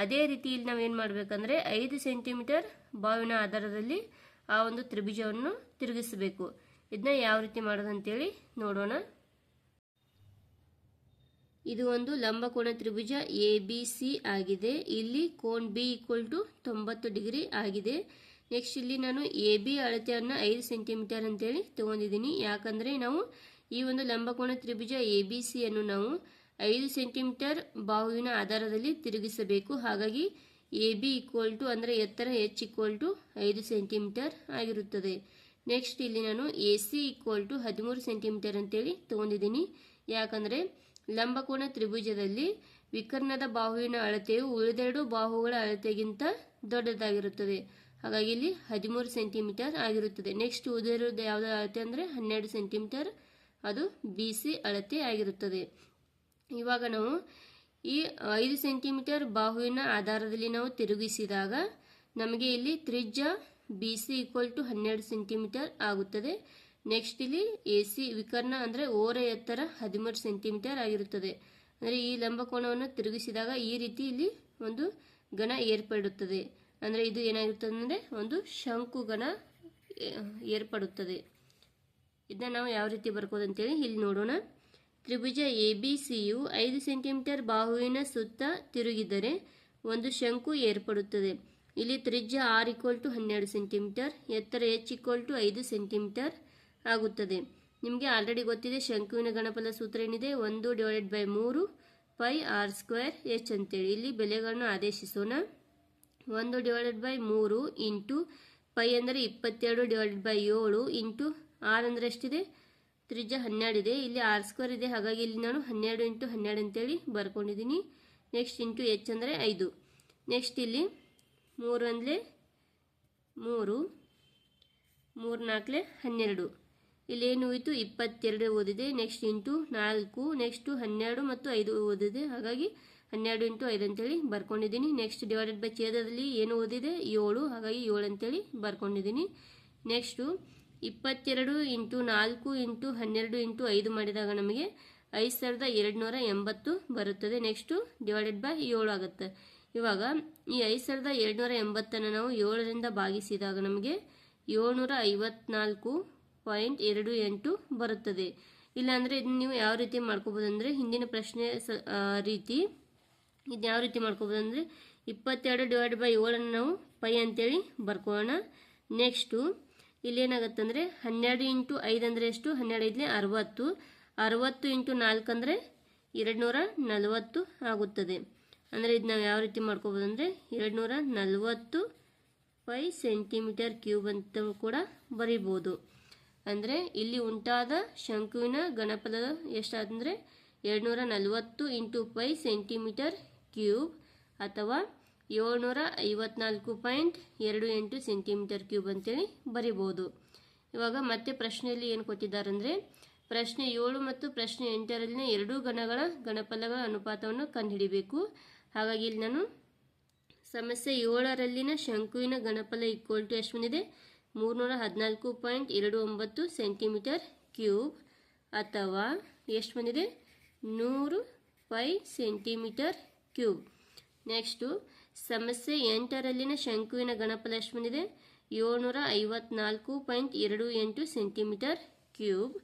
ಅದೇ ರೀತಿ ಇಲ್ಲಿ ನಾವು ಏನು ಮಾಡಬೇಕಂದ್ರೆ ಐದು ಸೆಂಟಿಮೀಟರ್ ಬಾವಿನ ಆಧಾರದಲ್ಲಿ ಆ ಒಂದು ತ್ರಿಭುಜವನ್ನು ತಿರುಗಿಸಬೇಕು. ಇದನ್ನ ಯಾವ ರೀತಿ ಮಾಡೋದಂತೇಳಿ ನೋಡೋಣ. ಇದು ಒಂದು ಲಂಬಕೋಣ ತ್ರಿಭುಜ ಎ ಬಿ ಸಿ ಆಗಿದೆ. ಇಲ್ಲಿ ಕೋನ್ ಬಿ ಈಕ್ವಲ್ ಟು ತೊಂಬತ್ತು ಡಿಗ್ರಿ ಆಗಿದೆ. ನೆಕ್ಸ್ಟ್ ಇಲ್ಲಿ ನಾನು ಎ ಬಿ ಅಳತೆಯನ್ನು ಐದು ಸೆಂಟಿಮೀಟರ್ ಅಂತೇಳಿ ತೊಗೊಂಡಿದ್ದೀನಿ. ಯಾಕಂದರೆ ನಾವು ಈ ಒಂದು ಲಂಬಕೋನ ತ್ರಿಭುಜ ಎ ಬಿ ಸಿಯನ್ನು ನಾವು ಐದು ಸೆಂಟಿಮೀಟರ್ ಬಾಹುವಿನ ಆಧಾರದಲ್ಲಿ ತಿರುಗಿಸಬೇಕು. ಹಾಗಾಗಿ ಎ ಬಿ ಈಕ್ವಲ್ ಟು ಅಂದರೆ ಎತ್ತರ ಎಚ್ ಈಕ್ವಲ್ ಟು ಐದು ಸೆಂಟಿಮೀಟರ್ ಆಗಿರುತ್ತದೆ. ನೆಕ್ಸ್ಟ್ ಇಲ್ಲಿ ನಾನು ಎ ಸಿ ಈಕ್ವಲ್ ಟು ಹದಿಮೂರು ಸೆಂಟಿಮೀಟರ್ ಅಂತೇಳಿ ತಗೊಂಡಿದ್ದೀನಿ. ಯಾಕಂದರೆ ಲಂಬಕೋನ ತ್ರಿಭುಜದಲ್ಲಿ ವಿಕರ್ಣದ ಬಾಹುವಿನ ಅಳತೆಯು ಉಳಿದೆರಡು ಬಾಹುಗಳ ಅಳತೆಗಿಂತ ದೊಡ್ಡದಾಗಿರುತ್ತದೆ. ಹಾಗಾಗಿ ಇಲ್ಲಿ ಹದಿಮೂರು ಸೆಂಟಿಮೀಟರ್ ಆಗಿರುತ್ತದೆ. ನೆಕ್ಸ್ಟ್ ಉಳಿದಿರೋದು ಯಾವುದೋ ಅಳತೆ ಅಂದರೆ ಹನ್ನೆರಡು ಸೆಂಟಿಮೀಟರ್ ಅದು ಬಿ ಸಿ ಅಳತೆ ಆಗಿರುತ್ತದೆ. ಇವಾಗ ನಾವು ಈ ಐದು ಸೆಂಟಿಮೀಟರ್ ಬಾಹುವಿನ ಆಧಾರದಲ್ಲಿ ನಾವು ತಿರುಗಿಸಿದಾಗ ನಮಗೆ ಇಲ್ಲಿ ತ್ರಿಜ್ಯ ಬಿ ಸಿ ಈಕ್ವಲ್ ಟು ಹನ್ನೆರಡು ಸೆಂಟಿಮೀಟರ್ ಆಗುತ್ತದೆ. ನೆಕ್ಸ್ಟ್ ಇಲ್ಲಿ ಎ ಸಿ ವಿಕರ್ಣ ಅಂದರೆ ಓರ ಎತ್ತರ ಹದಿಮೂರು ಸೆಂಟಿಮೀಟರ್ ಆಗಿರುತ್ತದೆ. ಅಂದರೆ ಈ ಲಂಬಕೋಣವನ್ನು ತಿರುಗಿಸಿದಾಗ ಈ ರೀತಿ ಇಲ್ಲಿ ಒಂದು ಘನ ಏರ್ಪಡುತ್ತದೆ. ಅಂದರೆ ಇದು ಏನಾಗಿರುತ್ತದೆ ಅಂದರೆ ಒಂದು ಶಂಕು ಏ- ಏರ್ಪಡುತ್ತದೆ. ಇದನ್ನ ನಾವು ಯಾವ ರೀತಿ ಬರ್ಕೋದಂತೇಳಿ ಇಲ್ಲಿ ನೋಡೋಣ. ತ್ರಿಭುಜ ಎ ಬಿ ಸಿಯು ಐದು ಸೆಂಟಿಮೀಟರ್ ಬಾಹುವಿನ ಸುತ್ತ ತಿರುಗಿದರೆ ಒಂದು ಶಂಕು ಏರ್ಪಡುತ್ತದೆ. ಇಲ್ಲಿ ತ್ರಿಜ್ಯ ಆರ್ ಈಕ್ವಲ್ ಟು ಹನ್ನೆರಡು ಸೆಂಟಿಮೀಟರ್, ಎತ್ತರ ಎಚ್ ಈಕ್ವಲ್ ಟು ಐದು ಸೆಂಟಿಮೀಟರ್ ಆಗುತ್ತದೆ. ನಿಮಗೆ ಆಲ್ರೆಡಿ ಗೊತ್ತಿದೆ ಶಂಕುವಿನ ಗಣಪದ ಸೂತ್ರ ಏನಿದೆ? ಒಂದು ಡಿವೈಡೆಡ್ ಬೈ ಮೂರು ಪೈ ಆರ್ ಸ್ಕ್ವೇರ್ ಎಚ್ ಅಂತೇಳಿ. ಇಲ್ಲಿ ಬೆಲೆಗಳನ್ನು ಆದೇಶಿಸೋಣ. ಒಂದು ಡಿವೈಡೆಡ್ ಬೈ ಮೂರು ಇಂಟು ಪೈ ಅಂದರೆ ಇಪ್ಪತ್ತೆರಡು ಡಿವೈಡೆಡ್ ಬೈ ಏಳು ಇಂಟು ಆರ್ ಅಂದರೆ ಎಷ್ಟಿದೆ? ತ್ರಿಜ್ಯ ಹನ್ನೆರಡು ಇದೆ. ಇಲ್ಲಿ ಆರ್ ಸ್ಕ್ವೇರ್ ಇದೆ. ಹಾಗಾಗಿ ಇಲ್ಲಿ ನಾನು ಹನ್ನೆರಡು ಇಂಟು ಹನ್ನೆರಡು ಅಂತೇಳಿ ಬರ್ಕೊಂಡಿದ್ದೀನಿ. ನೆಕ್ಸ್ಟ್ ಇಂಟು ಎಚ್ ಅಂದರೆ ಐದು. ನೆಕ್ಸ್ಟ್ ಇಲ್ಲಿ ಮೂರು ಅಂದರೆ ಮೂರು ಮೂರು ನಾಲ್ಕಲೆ ಹನ್ನೆರಡು. ಇಲ್ಲೇನು ಹೋಯಿತು? ಇಪ್ಪತ್ತೆರಡು ಓದಿದೆ. ನೆಕ್ಸ್ಟ್ ಇಂಟು ನಾಲ್ಕು ನೆಕ್ಸ್ಟು ಹನ್ನೆರಡು ಮತ್ತು ಐದು ಓದಿದೆ. ಹಾಗಾಗಿ ಹನ್ನೆರಡು ಇಂಟು ಐದು ಅಂತೇಳಿ ಬರ್ಕೊಂಡಿದ್ದೀನಿ. ನೆಕ್ಸ್ಟ್ ಡಿವೈಡೆಡ್ ಬೈ ಛೇದದಲ್ಲಿ ಏನು ಓದಿದೆ? ಏಳು. ಹಾಗಾಗಿ ಏಳು ಅಂತೇಳಿ ಬರ್ಕೊಂಡಿದ್ದೀನಿ. ನೆಕ್ಸ್ಟು ಇಪ್ಪತ್ತೆರಡು ಇಂಟು ನಾಲ್ಕು ಇಂಟು ಹನ್ನೆರಡು ಇಂಟು ಐದು ಮಾಡಿದಾಗ ನಮಗೆ ಐದು ಸಾವಿರದ ಎರಡುನೂರ ಎಂಬತ್ತು ಬರುತ್ತದೆ. ನೆಕ್ಸ್ಟು ಡಿವೈಡೆಡ್ ಬೈ ಏಳು ಆಗುತ್ತೆ. ಇವಾಗ ಈ ಐದು ಸಾವಿರದ ಎರಡುನೂರ ಎಂಬತ್ತನ್ನು ನಾವು ಏಳರಿಂದ ಭಾಗಿಸಿದಾಗ ನಮಗೆ ಏಳ್ನೂರ ಐವತ್ನಾಲ್ಕು ಪಾಯಿಂಟ್ ಎರಡು ಎಂಟು ಬರುತ್ತದೆ. ಇಲ್ಲಾಂದರೆ ಇದನ್ನ ನೀವು ಯಾವ ರೀತಿ ಮಾಡ್ಕೋಬೋದು ಅಂದರೆ ಹಿಂದಿನ ಪ್ರಶ್ನೆ ಸ ರೀತಿ ಇದು ಯಾವ ರೀತಿ ಮಾಡ್ಕೋಬೋದು ಅಂದರೆ ಇಪ್ಪತ್ತೆರಡು ಡಿವೈಡ್ ಬೈ ಏಳನ್ನು ನಾವು ಪೈ ಅಂತೇಳಿ ಬರ್ಕೊಳ್ಳೋಣ. ನೆಕ್ಸ್ಟು ಇಲ್ಲೇನಾಗುತ್ತೆ ಅಂದರೆ ಹನ್ನೆರಡು ಇಂಟು ಐದು ಅಂದರೆ ಎಷ್ಟು? ಹನ್ನೆರಡು ಐದನೇ ಅರವತ್ತು. ಅರವತ್ತು ಇಂಟು ನಾಲ್ಕು ಅಂದರೆ ಎರಡು ನೂರ ನಲವತ್ತು ಆಗುತ್ತದೆ. ಅಂದರೆ ಇದು ನಾವು ಯಾವ ರೀತಿ ಮಾಡ್ಕೋಬೋದು ಅಂದರೆ ಎರಡು ನೂರ ನಲವತ್ತು ಫೈ ಸೆಂಟಿಮೀಟರ್ ಕ್ಯೂಬ್ ಅಂತ ಕೂಡ ಬರಿಬೋದು. ಅಂದರೆ ಇಲ್ಲಿ ಉಂಟಾದ ಶಂಕುವಿನ ಗಣಪದ ಎಷ್ಟಾದಂದರೆ ಎರಡುನೂರ ನಲವತ್ತು ಇಂಟು ಪೈ ಸೆಂಟಿಮೀಟರ್ ಕ್ಯೂಬ್ ಅಥವಾ ಏಳ್ನೂರ ಐವತ್ನಾಲ್ಕು ಪಾಯಿಂಟ್ ಎರಡು ಎಂಟು ಸೆಂಟಿಮೀಟರ್ ಕ್ಯೂಬ್ ಅಂತೇಳಿ ಬರಿಬೋದು. ಇವಾಗ ಮತ್ತೆ ಪ್ರಶ್ನೆಯಲ್ಲಿ ಏನು ಕೊಟ್ಟಿದ್ದಾರೆ ಅಂದರೆ ಪ್ರಶ್ನೆ ಏಳು ಮತ್ತು ಪ್ರಶ್ನೆ ಎಂಟರಲ್ಲಿನ ಎರಡೂ ಗಣಗಳ ಗಣಪಲಗಳ ಅನುಪಾತವನ್ನು ಕಂಡುಹಿಡಿಬೇಕು. ಹಾಗಾಗಿ ಇಲ್ಲಿ ನಾನು ಸಮಸ್ಯೆ ಏಳರಲ್ಲಿನ ಶಂಕುವಿನ ಗಣಪಲ ಈಕ್ವಲ್ ಟು ಎಷ್ಟು ಬಂದಿದೆ? ಮೂರ್ನೂರ ಹದಿನಾಲ್ಕು ಪಾಯಿಂಟ್ ಎರಡು ಒಂಬತ್ತು ಸೆಂಟಿಮೀಟರ್ ಕ್ಯೂಬ್ ಅಥವಾ ಎಷ್ಟು ಬಂದಿದೆ? ನೂರು ಫೈ ಸೆಂಟಿಮೀಟರ್ ಕ್ಯೂಬ್. ನೆಕ್ಸ್ಟು ಸಮಸ್ಯೆ ಎಂಟರಲ್ಲಿನ ಶಂಕುವಿನ ಗಣಪಲಕ್ಷ್ಮಿನಿದೆ. ಏಳ್ನೂರ ಐವತ್ನಾಲ್ಕು ಪಾಯಿಂಟ್ ಎರಡು ಎಂಟು ಸೆಂಟಿಮೀಟರ್ ಕ್ಯೂಬ್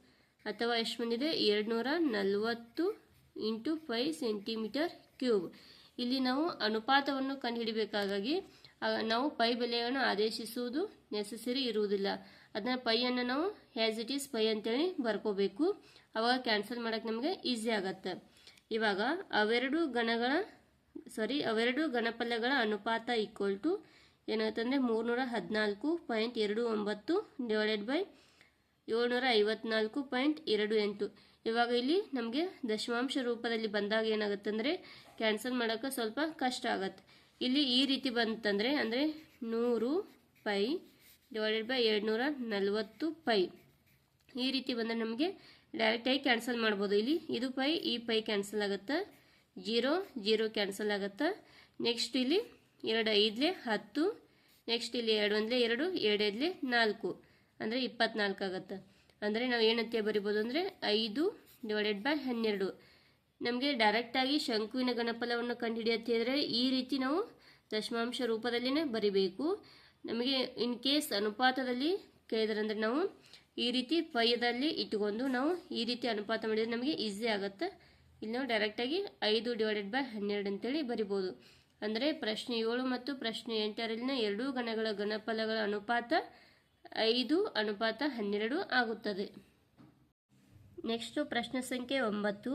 ಅಥವಾ ಎಷ್ಟು ಬಂದಿದೆ ಎರಡುನೂರ ನಲವತ್ತು ಇಂಟು ಫೈ ಸೆಂಟಿಮೀಟರ್ ಕ್ಯೂಬ್. ಇಲ್ಲಿ ನಾವು ಅನುಪಾತವನ್ನು ಕಂಡುಹಿಡಿಬೇಕಾಗಿ ನಾವು ಪೈ ಬೆಲೆಯನ್ನು ಆದೇಶಿಸುವುದು ನೆಸೆಸರಿ ಇರುವುದಿಲ್ಲ. ಅದನ್ನ ಪೈಯನ್ನು ನಾವು ಹ್ಯಾಸ್ ಇಟ್ ಈಸ್ ಪೈ ಅಂತೇಳಿ ಬರ್ಕೋಬೇಕು. ಅವಾಗ ಕ್ಯಾನ್ಸಲ್ ಮಾಡೋಕ್ಕೆ ನಮಗೆ ಈಸಿ ಆಗತ್ತೆ. ಇವಾಗ ಅವೆರಡು ಗಣಗಳ ಸಾರಿ ಅವೆರಡು ಗಣಪಲ್ಯಗಳ ಅನುಪಾತ ಈಕ್ವಲ್ ಟು ಏನಾಗುತ್ತಂದರೆ ಮೂರುನೂರ ಹದಿನಾಲ್ಕು ಪಾಯಿಂಟ್ ಎರಡು ಒಂಬತ್ತು ಡಿವೈಡೆಡ್ ಬೈ ಏಳ್ನೂರ ಐವತ್ನಾಲ್ಕು ಪಾಯಿಂಟ್ ಎರಡು ಎಂಟು. ಇವಾಗ ಇಲ್ಲಿ ನಮಗೆ ದಶಮಾಂಶ ರೂಪದಲ್ಲಿ ಬಂದಾಗ ಏನಾಗುತ್ತೆ ಅಂದರೆ ಕ್ಯಾನ್ಸಲ್ ಮಾಡೋಕ್ಕೆ ಸ್ವಲ್ಪ ಕಷ್ಟ ಆಗತ್ತೆ. ಇಲ್ಲಿ ಈ ರೀತಿ ಬಂತಂದರೆ ಅಂದರೆ ನೂರು ಪೈ ಡಿವೈಡೆಡ್ ಬೈ ಎರಡುನೂರ ನಲವತ್ತು ಪೈ ಈ ರೀತಿ ಬಂದರೆ ನಮಗೆ ಡೈರೆಕ್ಟಾಗಿ ಕ್ಯಾನ್ಸಲ್ ಮಾಡ್ಬೋದು. ಇಲ್ಲಿ ಇದು ಪೈ ಈ ಪೈ ಕ್ಯಾನ್ಸಲ್ ಆಗುತ್ತೆ. ಜೀರೋ ಜೀರೋ ಕ್ಯಾನ್ಸಲ್ ಆಗುತ್ತೆ? ನೆಕ್ಸ್ಟ್ ಇಲ್ಲಿ ಎರಡು ಐದಲೆ ಹತ್ತು ನೆಕ್ಸ್ಟ್ ಇಲ್ಲಿ ಎರಡು ಒಂದಲೆ ಎರಡು ಎರಡು ಐದಲೆ ನಾಲ್ಕು. ಅಂದರೆ ಇಪ್ಪತ್ನಾಲ್ಕು ಆಗುತ್ತೆ? ಅಂದರೆ ನಾವು ಏನಂತೆ ಬರಿಬೋದು ಅಂದರೆ ಐದು ಡಿವೈಡೆಡ್ ಬೈ ಹನ್ನೆರಡು. ನಮಗೆ ಡೈರೆಕ್ಟಾಗಿ ಶಂಕುವಿನ ಗಣಪಲವನ್ನು ಕಂಡುಹಿಡಿಯುತ್ತಿದ್ರೆ ಈ ರೀತಿ ನಾವು ದಶಮಾಂಶ ರೂಪದಲ್ಲಿನೇ ಬರಿಬೇಕು. ನಮಗೆ ಇನ್ ಕೇಸ್ ಅನುಪಾತದಲ್ಲಿ ಕೇಳಿದ್ರೆ ಅಂದರೆ ನಾವು ಈ ರೀತಿ ಪೈದಲ್ಲಿ ಇಟ್ಟುಕೊಂಡು ನಾವು ಈ ರೀತಿ ಅನುಪಾತ ಮಾಡಿದರೆ ನಮಗೆ ಈಸಿ ಆಗುತ್ತೆ? ಇಲ್ಲಿ ನಾವು ಡೈರೆಕ್ಟಾಗಿ ಐದು ಡಿವೈಡೆಡ್ ಬೈ ಹನ್ನೆರಡು ಅಂತೇಳಿ ಬರಿಬೋದು. ಅಂದರೆ ಪ್ರಶ್ನೆ ಏಳು ಮತ್ತು ಪ್ರಶ್ನೆ ಎಂಟರಲ್ಲಿನ ಎರಡೂ ಗಣಗಳ ಗಣಫಲಗಳ ಅನುಪಾತ ಐದು, ಅನುಪಾತ ಹನ್ನೆರಡು ಆಗುತ್ತದೆ. ನೆಕ್ಸ್ಟು ಪ್ರಶ್ನೆ ಸಂಖ್ಯೆ ಒಂಬತ್ತು.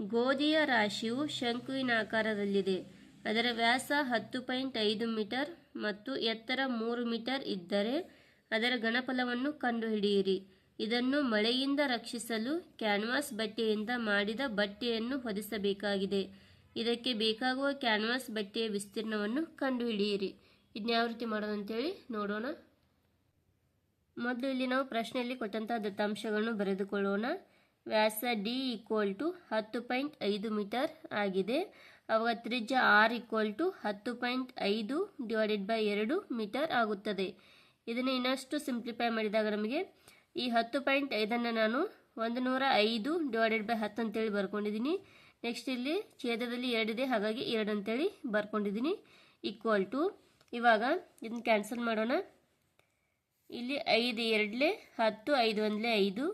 ಗೋಧಿಯ ರಾಶಿಯು ಶಂಕುವಿನ ಆಕಾರದಲ್ಲಿದೆ. ಅದರ ವ್ಯಾಸ ಹತ್ತು ಪಾಯಿಂಟ್ ಐದು ಮೀಟರ್ ಮತ್ತು ಎತ್ತರ ಮೂರು ಮೀಟರ್ ಇದ್ದರೆ ಅದರ ಗಣಫಲವನ್ನು ಕಂಡುಹಿಡಿಯಿರಿ. ಇದನ್ನು ಮಳೆಯಿಂದ ರಕ್ಷಿಸಲು ಕ್ಯಾನ್ವಾಸ್ ಬಟ್ಟೆಯಿಂದ ಮಾಡಿದ ಬಟ್ಟೆಯನ್ನು ಹೊದಿಸಬೇಕಾಗಿದೆ. ಇದಕ್ಕೆ ಬೇಕಾಗುವ ಕ್ಯಾನ್ವಾಸ್ ಬಟ್ಟೆಯ ವಿಸ್ತೀರ್ಣವನ್ನು ಕಂಡುಹಿಡಿಯಿರಿ. ಇದನ್ನ ಯಾವ ರೀತಿ ಮಾಡೋದು ಅಂತೇಳಿ ನೋಡೋಣ. ಮೊದಲು ಇಲ್ಲಿ ನಾವು ಪ್ರಶ್ನೆಯಲ್ಲಿ ಕೊಟ್ಟಂತಹ ದತ್ತಾಂಶಗಳನ್ನು ಬರೆದುಕೊಳ್ಳೋಣ. ವ್ಯಾಸ ಡಿ ಈಕ್ವಲ್ ಟು ಹತ್ತು ಪಾಯಿಂಟ್ ಐದು ಮೀಟರ್ ಆಗಿದೆ. ಅವಾಗ ತ್ರಿಜ್ಯ ಆರ್ ಈಕ್ವಲ್ ಟು ಹತ್ತು ಪಾಯಿಂಟ್ ಐದು ಡಿವೈಡೆಡ್ ಬೈ ಎರಡು ಮೀಟರ್ ಆಗುತ್ತದೆ. ಇದನ್ನು ಇನ್ನಷ್ಟು ಸಿಂಪ್ಲಿಫೈ ಮಾಡಿದಾಗ ನಮಗೆ ಈ ಹತ್ತು ಪಾಯಿಂಟ್ ಐದನ್ನು ನಾನು ಒಂದು ನೂರ ಐದು ಡಿವೈಡೆಡ್ ಬೈ ಹತ್ತು ಅಂತೇಳಿ ಬರ್ಕೊಂಡಿದ್ದೀನಿ. ನೆಕ್ಸ್ಟ್ ಇಲ್ಲಿ ಛೇದದಲ್ಲಿ ಎರಡಿದೆ ಹಾಗಾಗಿ ಎರಡು ಅಂತೇಳಿ ಬರ್ಕೊಂಡಿದ್ದೀನಿ. ಈಕ್ವಲ್ ಟು ಇವಾಗ ಇದನ್ನು ಕ್ಯಾನ್ಸಲ್ ಮಾಡೋಣ. ಇಲ್ಲಿ ಐದು ಎರಡಲೆ ಹತ್ತು, ಐದು ಒಂದಲೇ ಐದು,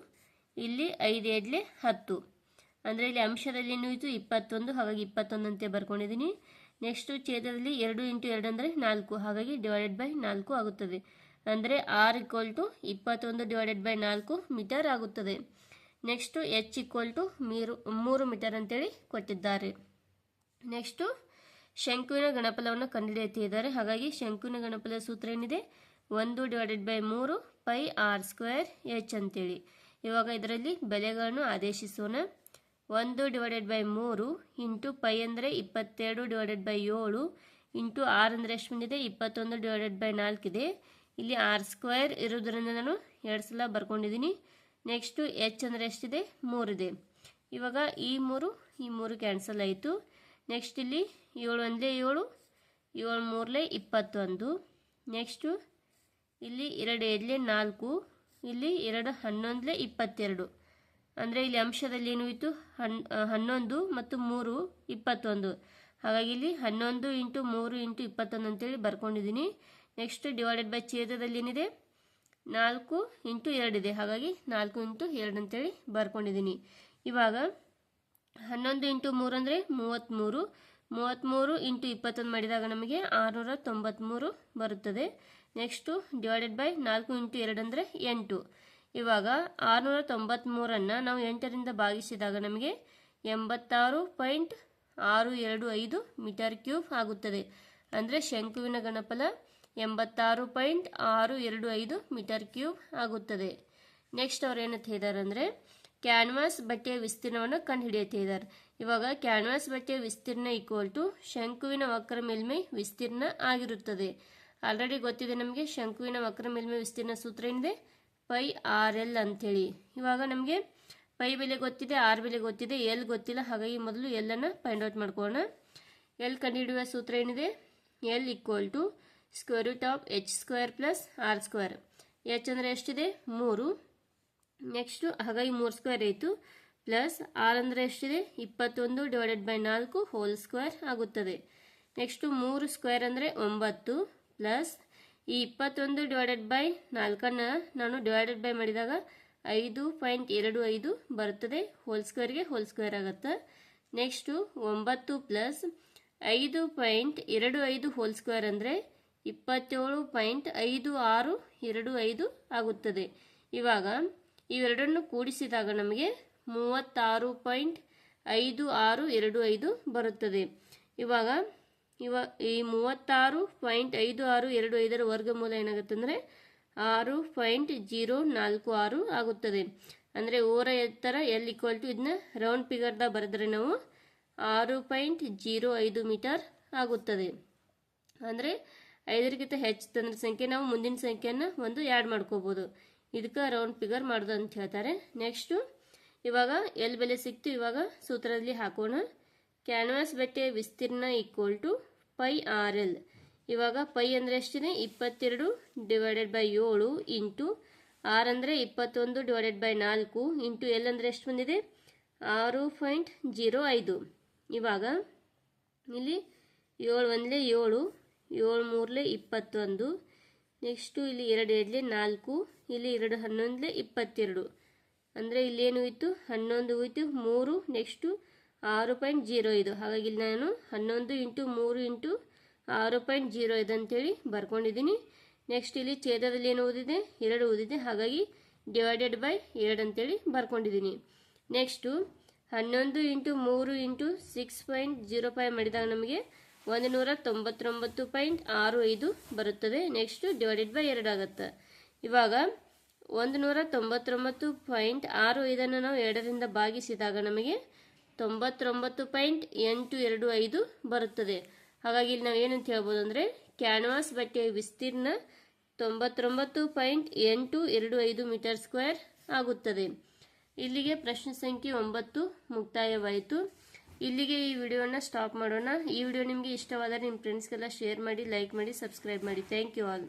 ಇಲ್ಲಿ ಐದು ಎರಡಲೆ ಹತ್ತು. ಅಂದರೆ ಇಲ್ಲಿ ಅಂಶದಲ್ಲಿ ಏನು ಇತ್ತು? ಇಪ್ಪತ್ತೊಂದು, ಹಾಗಾಗಿ ಇಪ್ಪತ್ತೊಂದು ಅಂತ ಬರ್ಕೊಂಡಿದ್ದೀನಿ. ನೆಕ್ಸ್ಟು ಛೇದದಲ್ಲಿ ಎರಡು ಇಂಟು ಎರಡು ಅಂದರೆ ನಾಲ್ಕು, ಹಾಗಾಗಿ ಡಿವೈಡೆಡ್ ಬೈ ನಾಲ್ಕು ಆಗುತ್ತದೆ. ಅಂದರೆ ಆರ್ ಈಕ್ವಲ್ ಟು ಇಪ್ಪತ್ತೊಂದು ಡಿವೈಡೆಡ್ ಬೈ ನಾಲ್ಕು ಮೀಟರ್ ಆಗುತ್ತದೆ. ನೆಕ್ಸ್ಟು ಎಚ್ ಈಕ್ವಲ್ ಟು ಮೀರು, ಮೂರು ಮೀಟರ್ ಅಂತೇಳಿ ಕೊಟ್ಟಿದ್ದಾರೆ. ನೆಕ್ಸ್ಟು ಶಂಕುವಿನ ಗಣಪಲವನ್ನು ಕಂಡುಹಿಡಿಯುತ್ತಿದ್ದಾರೆ. ಹಾಗಾಗಿ ಶಂಕುವಿನ ಗಣಪಲದ ಸೂತ್ರ ಏನಿದೆ? ಒಂದು ಡಿವೈಡೆಡ್ ಬೈ ಮೂರು ಪೈ ಆರ್ ಸ್ಕ್ವೇರ್ ಎಚ್ ಅಂತೇಳಿ. ಇವಾಗ ಇದರಲ್ಲಿ ಬೆಲೆಗಳನ್ನು ಆದೇಶಿಸೋಣ. ಒಂದು ಡಿವೈಡೆಡ್ ಬೈ ಮೂರು ಇಂಟು ಪೈ ಅಂದರೆ ಇಪ್ಪತ್ತೆರಡು ಡಿವೈಡೆಡ್ ಬೈ ಏಳು ಇಂಟು ಆರ್ ಅಂದರೆ ಎಷ್ಟು ಬಂದಿದೆ? ಇಪ್ಪತ್ತೊಂದು ಡಿವೈಡೆಡ್ ಬೈ ನಾಲ್ಕಿದೆ ಇಲ್ಲಿ ಆರ್ ಸ್ಕ್ವೇರ್ ಇರೋದ್ರಿಂದ ನಾನು ಎರಡು ಸಲ ಬರ್ಕೊಂಡಿದ್ದೀನಿ. ನೆಕ್ಸ್ಟು ಎಚ್ ಅಂದರೆ ಎಷ್ಟಿದೆ? ಮೂರಿದೆ ಇವಾಗ ಈ ಮೂರು ಈ ಮೂರು ಕ್ಯಾನ್ಸಲ್ ಆಯಿತು. ನೆಕ್ಸ್ಟ್ ಇಲ್ಲಿ ಏಳು ಒಂದಲೇ ಏಳು ಏಳು ಮೂರಲೇ ಇಪ್ಪತ್ತೊಂದು ನೆಕ್ಸ್ಟು ಇಲ್ಲಿ ಎರಡು ಎರಡಲೇ ನಾಲ್ಕು, ಇಲ್ಲಿ ಎರಡು ಹನ್ನೊಂದಲೇ ಇಪ್ಪತ್ತೆರಡು. ಅಂದರೆ ಇಲ್ಲಿ ಅಂಶದಲ್ಲಿ ಏನು ಇತ್ತು ಹನ್ ಹನ್ನೊಂದು ಮತ್ತು ಮೂರು ಇಪ್ಪತ್ತೊಂದು. ಹಾಗಾಗಿ ಇಲ್ಲಿ ಹನ್ನೊಂದು ಇಂಟು ಮೂರು ಇಂಟು ಇಪ್ಪತ್ತೊಂದು ಅಂತೇಳಿ ಬರ್ಕೊಂಡಿದ್ದೀನಿ. ನೆಕ್ಸ್ಟ್ ಡಿವೈಡೆಡ್ ಬೈ ಛೇದದಲ್ಲಿ ಏನಿದೆ ನಾಲ್ಕು ಇಂಟು ಎರಡಿದೆ ಹಾಗಾಗಿ ನಾಲ್ಕು ಇಂಟು ಎರಡು ಅಂತೇಳಿ ಬರ್ಕೊಂಡಿದ್ದೀನಿ. ಇವಾಗ ಹನ್ನೊಂದು ಇಂಟು ಮೂರು ಅಂದರೆ ಮೂವತ್ತ್ಮೂರು. ಮೂವತ್ತ್ಮೂರು ಇಂಟು ಇಪ್ಪತ್ತೊಂದು ಮಾಡಿದಾಗ ನಮಗೆ ಆರುನೂರ ತೊಂಬತ್ತ್ಮೂರು ಬರುತ್ತದೆ. ನೆಕ್ಸ್ಟು ಡಿವೈಡೆಡ್ ಬೈ ನಾಲ್ಕು ಇಂಟು ಎರಡು ಅಂದರೆ ಎಂಟು. ಇವಾಗ ಆರುನೂರ ತೊಂಬತ್ತ್ಮೂರನ್ನು ನಾವು ಎಂಟರಿಂದ ಭಾಗಿಸಿದಾಗ ನಮಗೆ ಎಂಬತ್ತಾರು ಪಾಯಿಂಟ್ ಆರು ಎರಡು ಐದು ಮೀಟರ್ ಕ್ಯೂಬ್ ಆಗುತ್ತದೆ. ಅಂದರೆ ಶಂಕುವಿನ ಗಣಪಲ ಎಂಬತ್ತಾರು ಪಾಯಿಂಟ್ ಆರು ಎರಡು ಐದು ಮೀಟರ್ ಕ್ಯೂಬ್ ಆಗುತ್ತದೆ. ನೆಕ್ಸ್ಟ್ ಅವ್ರು ಏನಂತ ಹೇಳಿದಾರೆ ಅಂದರೆ, ಕ್ಯಾನ್ವಾಸ್ ಬಟ್ಟೆಯ ವಿಸ್ತೀರ್ಣವನ್ನು ಕಂಡುಹಿಡಿಯುತ್ತಿದ್ದಾರೆ ಇವಾಗ ಕ್ಯಾನ್ವಾಸ್ ಬಟ್ಟೆಯ ವಿಸ್ತೀರ್ಣ ಈಕ್ವಲ್ ಟು ಶಂಕುವಿನ ವಕ್ರ ಮೇಲ್ಮೈ ವಿಸ್ತೀರ್ಣ ಆಗಿರುತ್ತದೆ. ಆಲ್ರೆಡಿ ಗೊತ್ತಿದೆ ನಮಗೆ ಶಂಕುವಿನ ವಕ್ರ ಮೇಲ್ಮೈ ವಿಸ್ತೀರ್ಣ ಸೂತ್ರ ಏನಿದೆ? ಪೈ ಆರ್ ಎಲ್ ಅಂಥೇಳಿ ಇವಾಗ ನಮಗೆ ಪೈ ಬೆಲೆ ಗೊತ್ತಿದೆ, ಆರ್ ಬೆಲೆ ಗೊತ್ತಿದೆ, ಎಲ್ ಗೊತ್ತಿಲ್ಲ, ಹಾಗಾಗಿ ಮೊದಲು ಎಲ್ಲನ್ನು ಫೈಂಡ್ ಔಟ್ ಮಾಡ್ಕೋಣ ಎಲ್ ಕಂಡುಹಿಡಿಯುವ ಸೂತ್ರ ಏನಿದೆ? L equal to square root of H square plus R square. H ಅಂದರೆ ಎಷ್ಟಿದೆ? ಮೂರು. ನೆಕ್ಸ್ಟು ಹಾಗಾಗಿ ಮೂರು ಸ್ಕ್ವೇರ್ ಆಯಿತು. ಪ್ಲಸ್ ಆರ್ ಅಂದರೆ ಎಷ್ಟಿದೆ? ಇಪ್ಪತ್ತೊಂದು ಡಿವೈಡೆಡ್ ಬೈ ನಾಲ್ಕು ಹೋಲ್ ಸ್ಕ್ವೇರ್ ಆಗುತ್ತದೆ. ನೆಕ್ಸ್ಟು ಮೂರು ಸ್ಕ್ವೇರ್ ಅಂದರೆ ಒಂಬತ್ತು. ಪ್ಲಸ್ ಈ ಇಪ್ಪತ್ತೊಂದು ಡಿವೈಡೆಡ್ ಬೈ ನಾಲ್ಕನ್ನು ನಾನು ಡಿವೈಡೆಡ್ ಬೈ ಮಾಡಿದಾಗ ಐದು ಪಾಯಿಂಟ್ ಎರಡು ಐದು ಬರುತ್ತದೆ. ಹೋಲ್ ಸ್ಕ್ವೇರ್ಗೆ ಹೋಲ್ ಸ್ಕ್ವೇರ್ ಆಗುತ್ತೆ. ನೆಕ್ಸ್ಟು ಒಂಬತ್ತು ಪ್ಲಸ್ ಐದು ಪಾಯಿಂಟ್ ಎರಡು ಐದು ಹೋಲ್ ಸ್ಕ್ವೇರ್ ಅಂದರೆ ಇಪ್ಪತ್ತೇಳು ಪಾಯಿಂಟ್ ಐದು ಆರು ಎರಡು ಐದು ಆಗುತ್ತದೆ. ಇವಾಗ ಇವೆರಡನ್ನು ಕೂಡಿಸಿದಾಗ ನಮಗೆ ಮೂವತ್ತಾರು ಪಾಯಿಂಟ್ ಐದು ಆರು ಎರಡು ಐದು ಬರುತ್ತದೆ. ಇವಾಗ ಇವ ಈ ಮೂವತ್ತಾರು ಪಾಯಿಂಟ್ ಐದು ಆರು ಎರಡು ಐದರ ವರ್ಗಮೂಲ ಏನಾಗುತ್ತೆ ಅಂದರೆ ಆರು ಪಾಯಿಂಟ್ ಜೀರೋ ನಾಲ್ಕು ಆರು ಆಗುತ್ತದೆ. ಅಂದರೆ ಓರ ಎತ್ತರ ಎಲ್ ಈಕ್ವಲ್ ಟು ಇದನ್ನ ರೌಂಡ್ ಫಿಗರ್ದಾಗ ಬರೆದ್ರೆ ನಾವು ಆರು ಪಾಯಿಂಟ್ ಜೀರೋ ಐದು ಮೀಟರ್ ಆಗುತ್ತದೆ. ಅಂದರೆ ಐದರಿಗಿಂತ ಹೆಚ್ಚು ತಂದ್ರ ಸಂಖ್ಯೆ ನಾವು ಮುಂದಿನ ಸಂಖ್ಯೆನ ಒಂದು ಆ್ಯಡ್ ಮಾಡ್ಕೋಬೋದು. ಇದಕ್ಕೆ ರೌಂಡ್ ಫಿಗರ್ ಮಾಡೋದು ಅಂತ ಹೇಳ್ತಾರೆ. ನೆಕ್ಸ್ಟು ಇವಾಗ ಎಲ್ ಬೆಲೆ ಸಿಕ್ತು ಇವಾಗ ಸೂತ್ರದಲ್ಲಿ ಹಾಕೋಣ. ಕ್ಯಾನ್ವಾಸ್ ಬಟ್ಟೆಯ ವಿಸ್ತೀರ್ಣ equal to pi R L ಇವಾಗ ಪೈ ಅಂದರೆ ಎಷ್ಟಿದೆ? ಇಪ್ಪತ್ತೆರಡು ಡಿವೈಡೆಡ್ ಬೈ ಏಳು ಇಂಟು ಆರ್ ಅಂದರೆ ಇಪ್ಪತ್ತೊಂದು ಡಿವೈಡೆಡ್ ಬೈ ನಾಲ್ಕು ಇಂಟು ಎಲ್ ಅಂದರೆ ಎಷ್ಟು ಬಂದಿದೆ? ಆರು ಪಾಯಿಂಟ್ ಜೀರೋ ಐದು. ಇವಾಗ ಇಲ್ಲಿ ಏಳು ಒಂದಲೇ ಏಳು. ಏಳು ಮೂರಲೇ ಇಪ್ಪತ್ತೊಂದು. ನೆಕ್ಸ್ಟು ಇಲ್ಲಿ ಎರಡು ಎರಡಲೇ ನಾಲ್ಕು, ಇಲ್ಲಿ ಎರಡು ಹನ್ನೊಂದಲೇ ಇಪ್ಪತ್ತೆರಡು. ಅಂದರೆ ಇಲ್ಲೇನು ಇತ್ತು ಹನ್ನೊಂದು ಹೋಯ್ತು, ಮೂರು ನೆಕ್ಸ್ಟು ಆರು ಪಾಯಿಂಟ್ ಜೀರೋ ಇದು ಹಾಗಾಗಿ ಇಲ್ಲಿ ನಾನು ಹನ್ನೊಂದು ಇಂಟು ಮೂರು ಇಂಟು ಆರು ಪಾಯಿಂಟ್ ಜೀರೋ ಐದು ಅಂತೇಳಿ ಬರ್ಕೊಂಡಿದ್ದೀನಿ. ನೆಕ್ಸ್ಟ್ ಇಲ್ಲಿ ಛೇದದಲ್ಲಿ ಏನು ಓದಿದೆ? ಎರಡು ಓದಿದೆ. ಹಾಗಾಗಿ ಡಿವೈಡೆಡ್ ಬೈ ಎರಡು ಅಂತೇಳಿ ಬರ್ಕೊಂಡಿದ್ದೀನಿ. ನೆಕ್ಸ್ಟು ಹನ್ನೊಂದು ಇಂಟು ಮೂರು into six point zero five ಮಾಡಿದಾಗ ನಮಗೆ ಒಂದು ನೂರ ತೊಂಬತ್ತೊಂಬತ್ತು ಪಾಯಿಂಟ್ ಆರು ಐದು ಬರುತ್ತದೆ. ನೆಕ್ಸ್ಟು ಡಿವೈಡೆಡ್ ಬೈ ಎರಡು ಆಗುತ್ತೆ. ಇವಾಗ ಒಂದು ನೂರ ತೊಂಬತ್ತೊಂಬತ್ತು ಪಾಯಿಂಟ್ ಆರು ಐದನ್ನು ನಾವು ಎರಡರಿಂದ ಭಾಗಿಸಿದಾಗ ನಮಗೆ ತೊಂಬತ್ತೊಂಬತ್ತು ಪಾಯಿಂಟ್ ಎಂಟು ಎರಡು ಐದು ಬರುತ್ತದೆ. ಹಾಗಾಗಿ ಇಲ್ಲಿ ನಾವು ಏನಂತ ಹೇಳ್ಬೋದು ಅಂದರೆ ಕ್ಯಾನ್ವಾಸ್ ಬಟ್ಟೆಯ ವಿಸ್ತೀರ್ಣ ತೊಂಬತ್ತೊಂಬತ್ತು ಪಾಯಿಂಟ್ ಎಂಟು ಎರಡು ಐದು ಮೀಟರ್ ಸ್ಕ್ವೇರ್ ಆಗುತ್ತದೆ. ಇಲ್ಲಿಗೆ ಪ್ರಶ್ನೆ ಸಂಖ್ಯೆ ಒಂಬತ್ತು ಮುಕ್ತಾಯವಾಯಿತು. ಇಲ್ಲಿಗೆ ಈ ವಿಡಿಯೋನ ಸ್ಟಾಪ್ ಮಾಡೋಣ. ಈ ವಿಡಿಯೋ ನಿಮಗೆ ಇಷ್ಟವಾದರೆ ನಿಮ್ಮ ಫ್ರೆಂಡ್ಸ್ಗೆಲ್ಲ ಶೇರ್ ಮಾಡಿ ಲೈಕ್ ಮಾಡಿ ಸಬ್ಸ್ಕ್ರೈಬ್ ಮಾಡಿ. Thank you all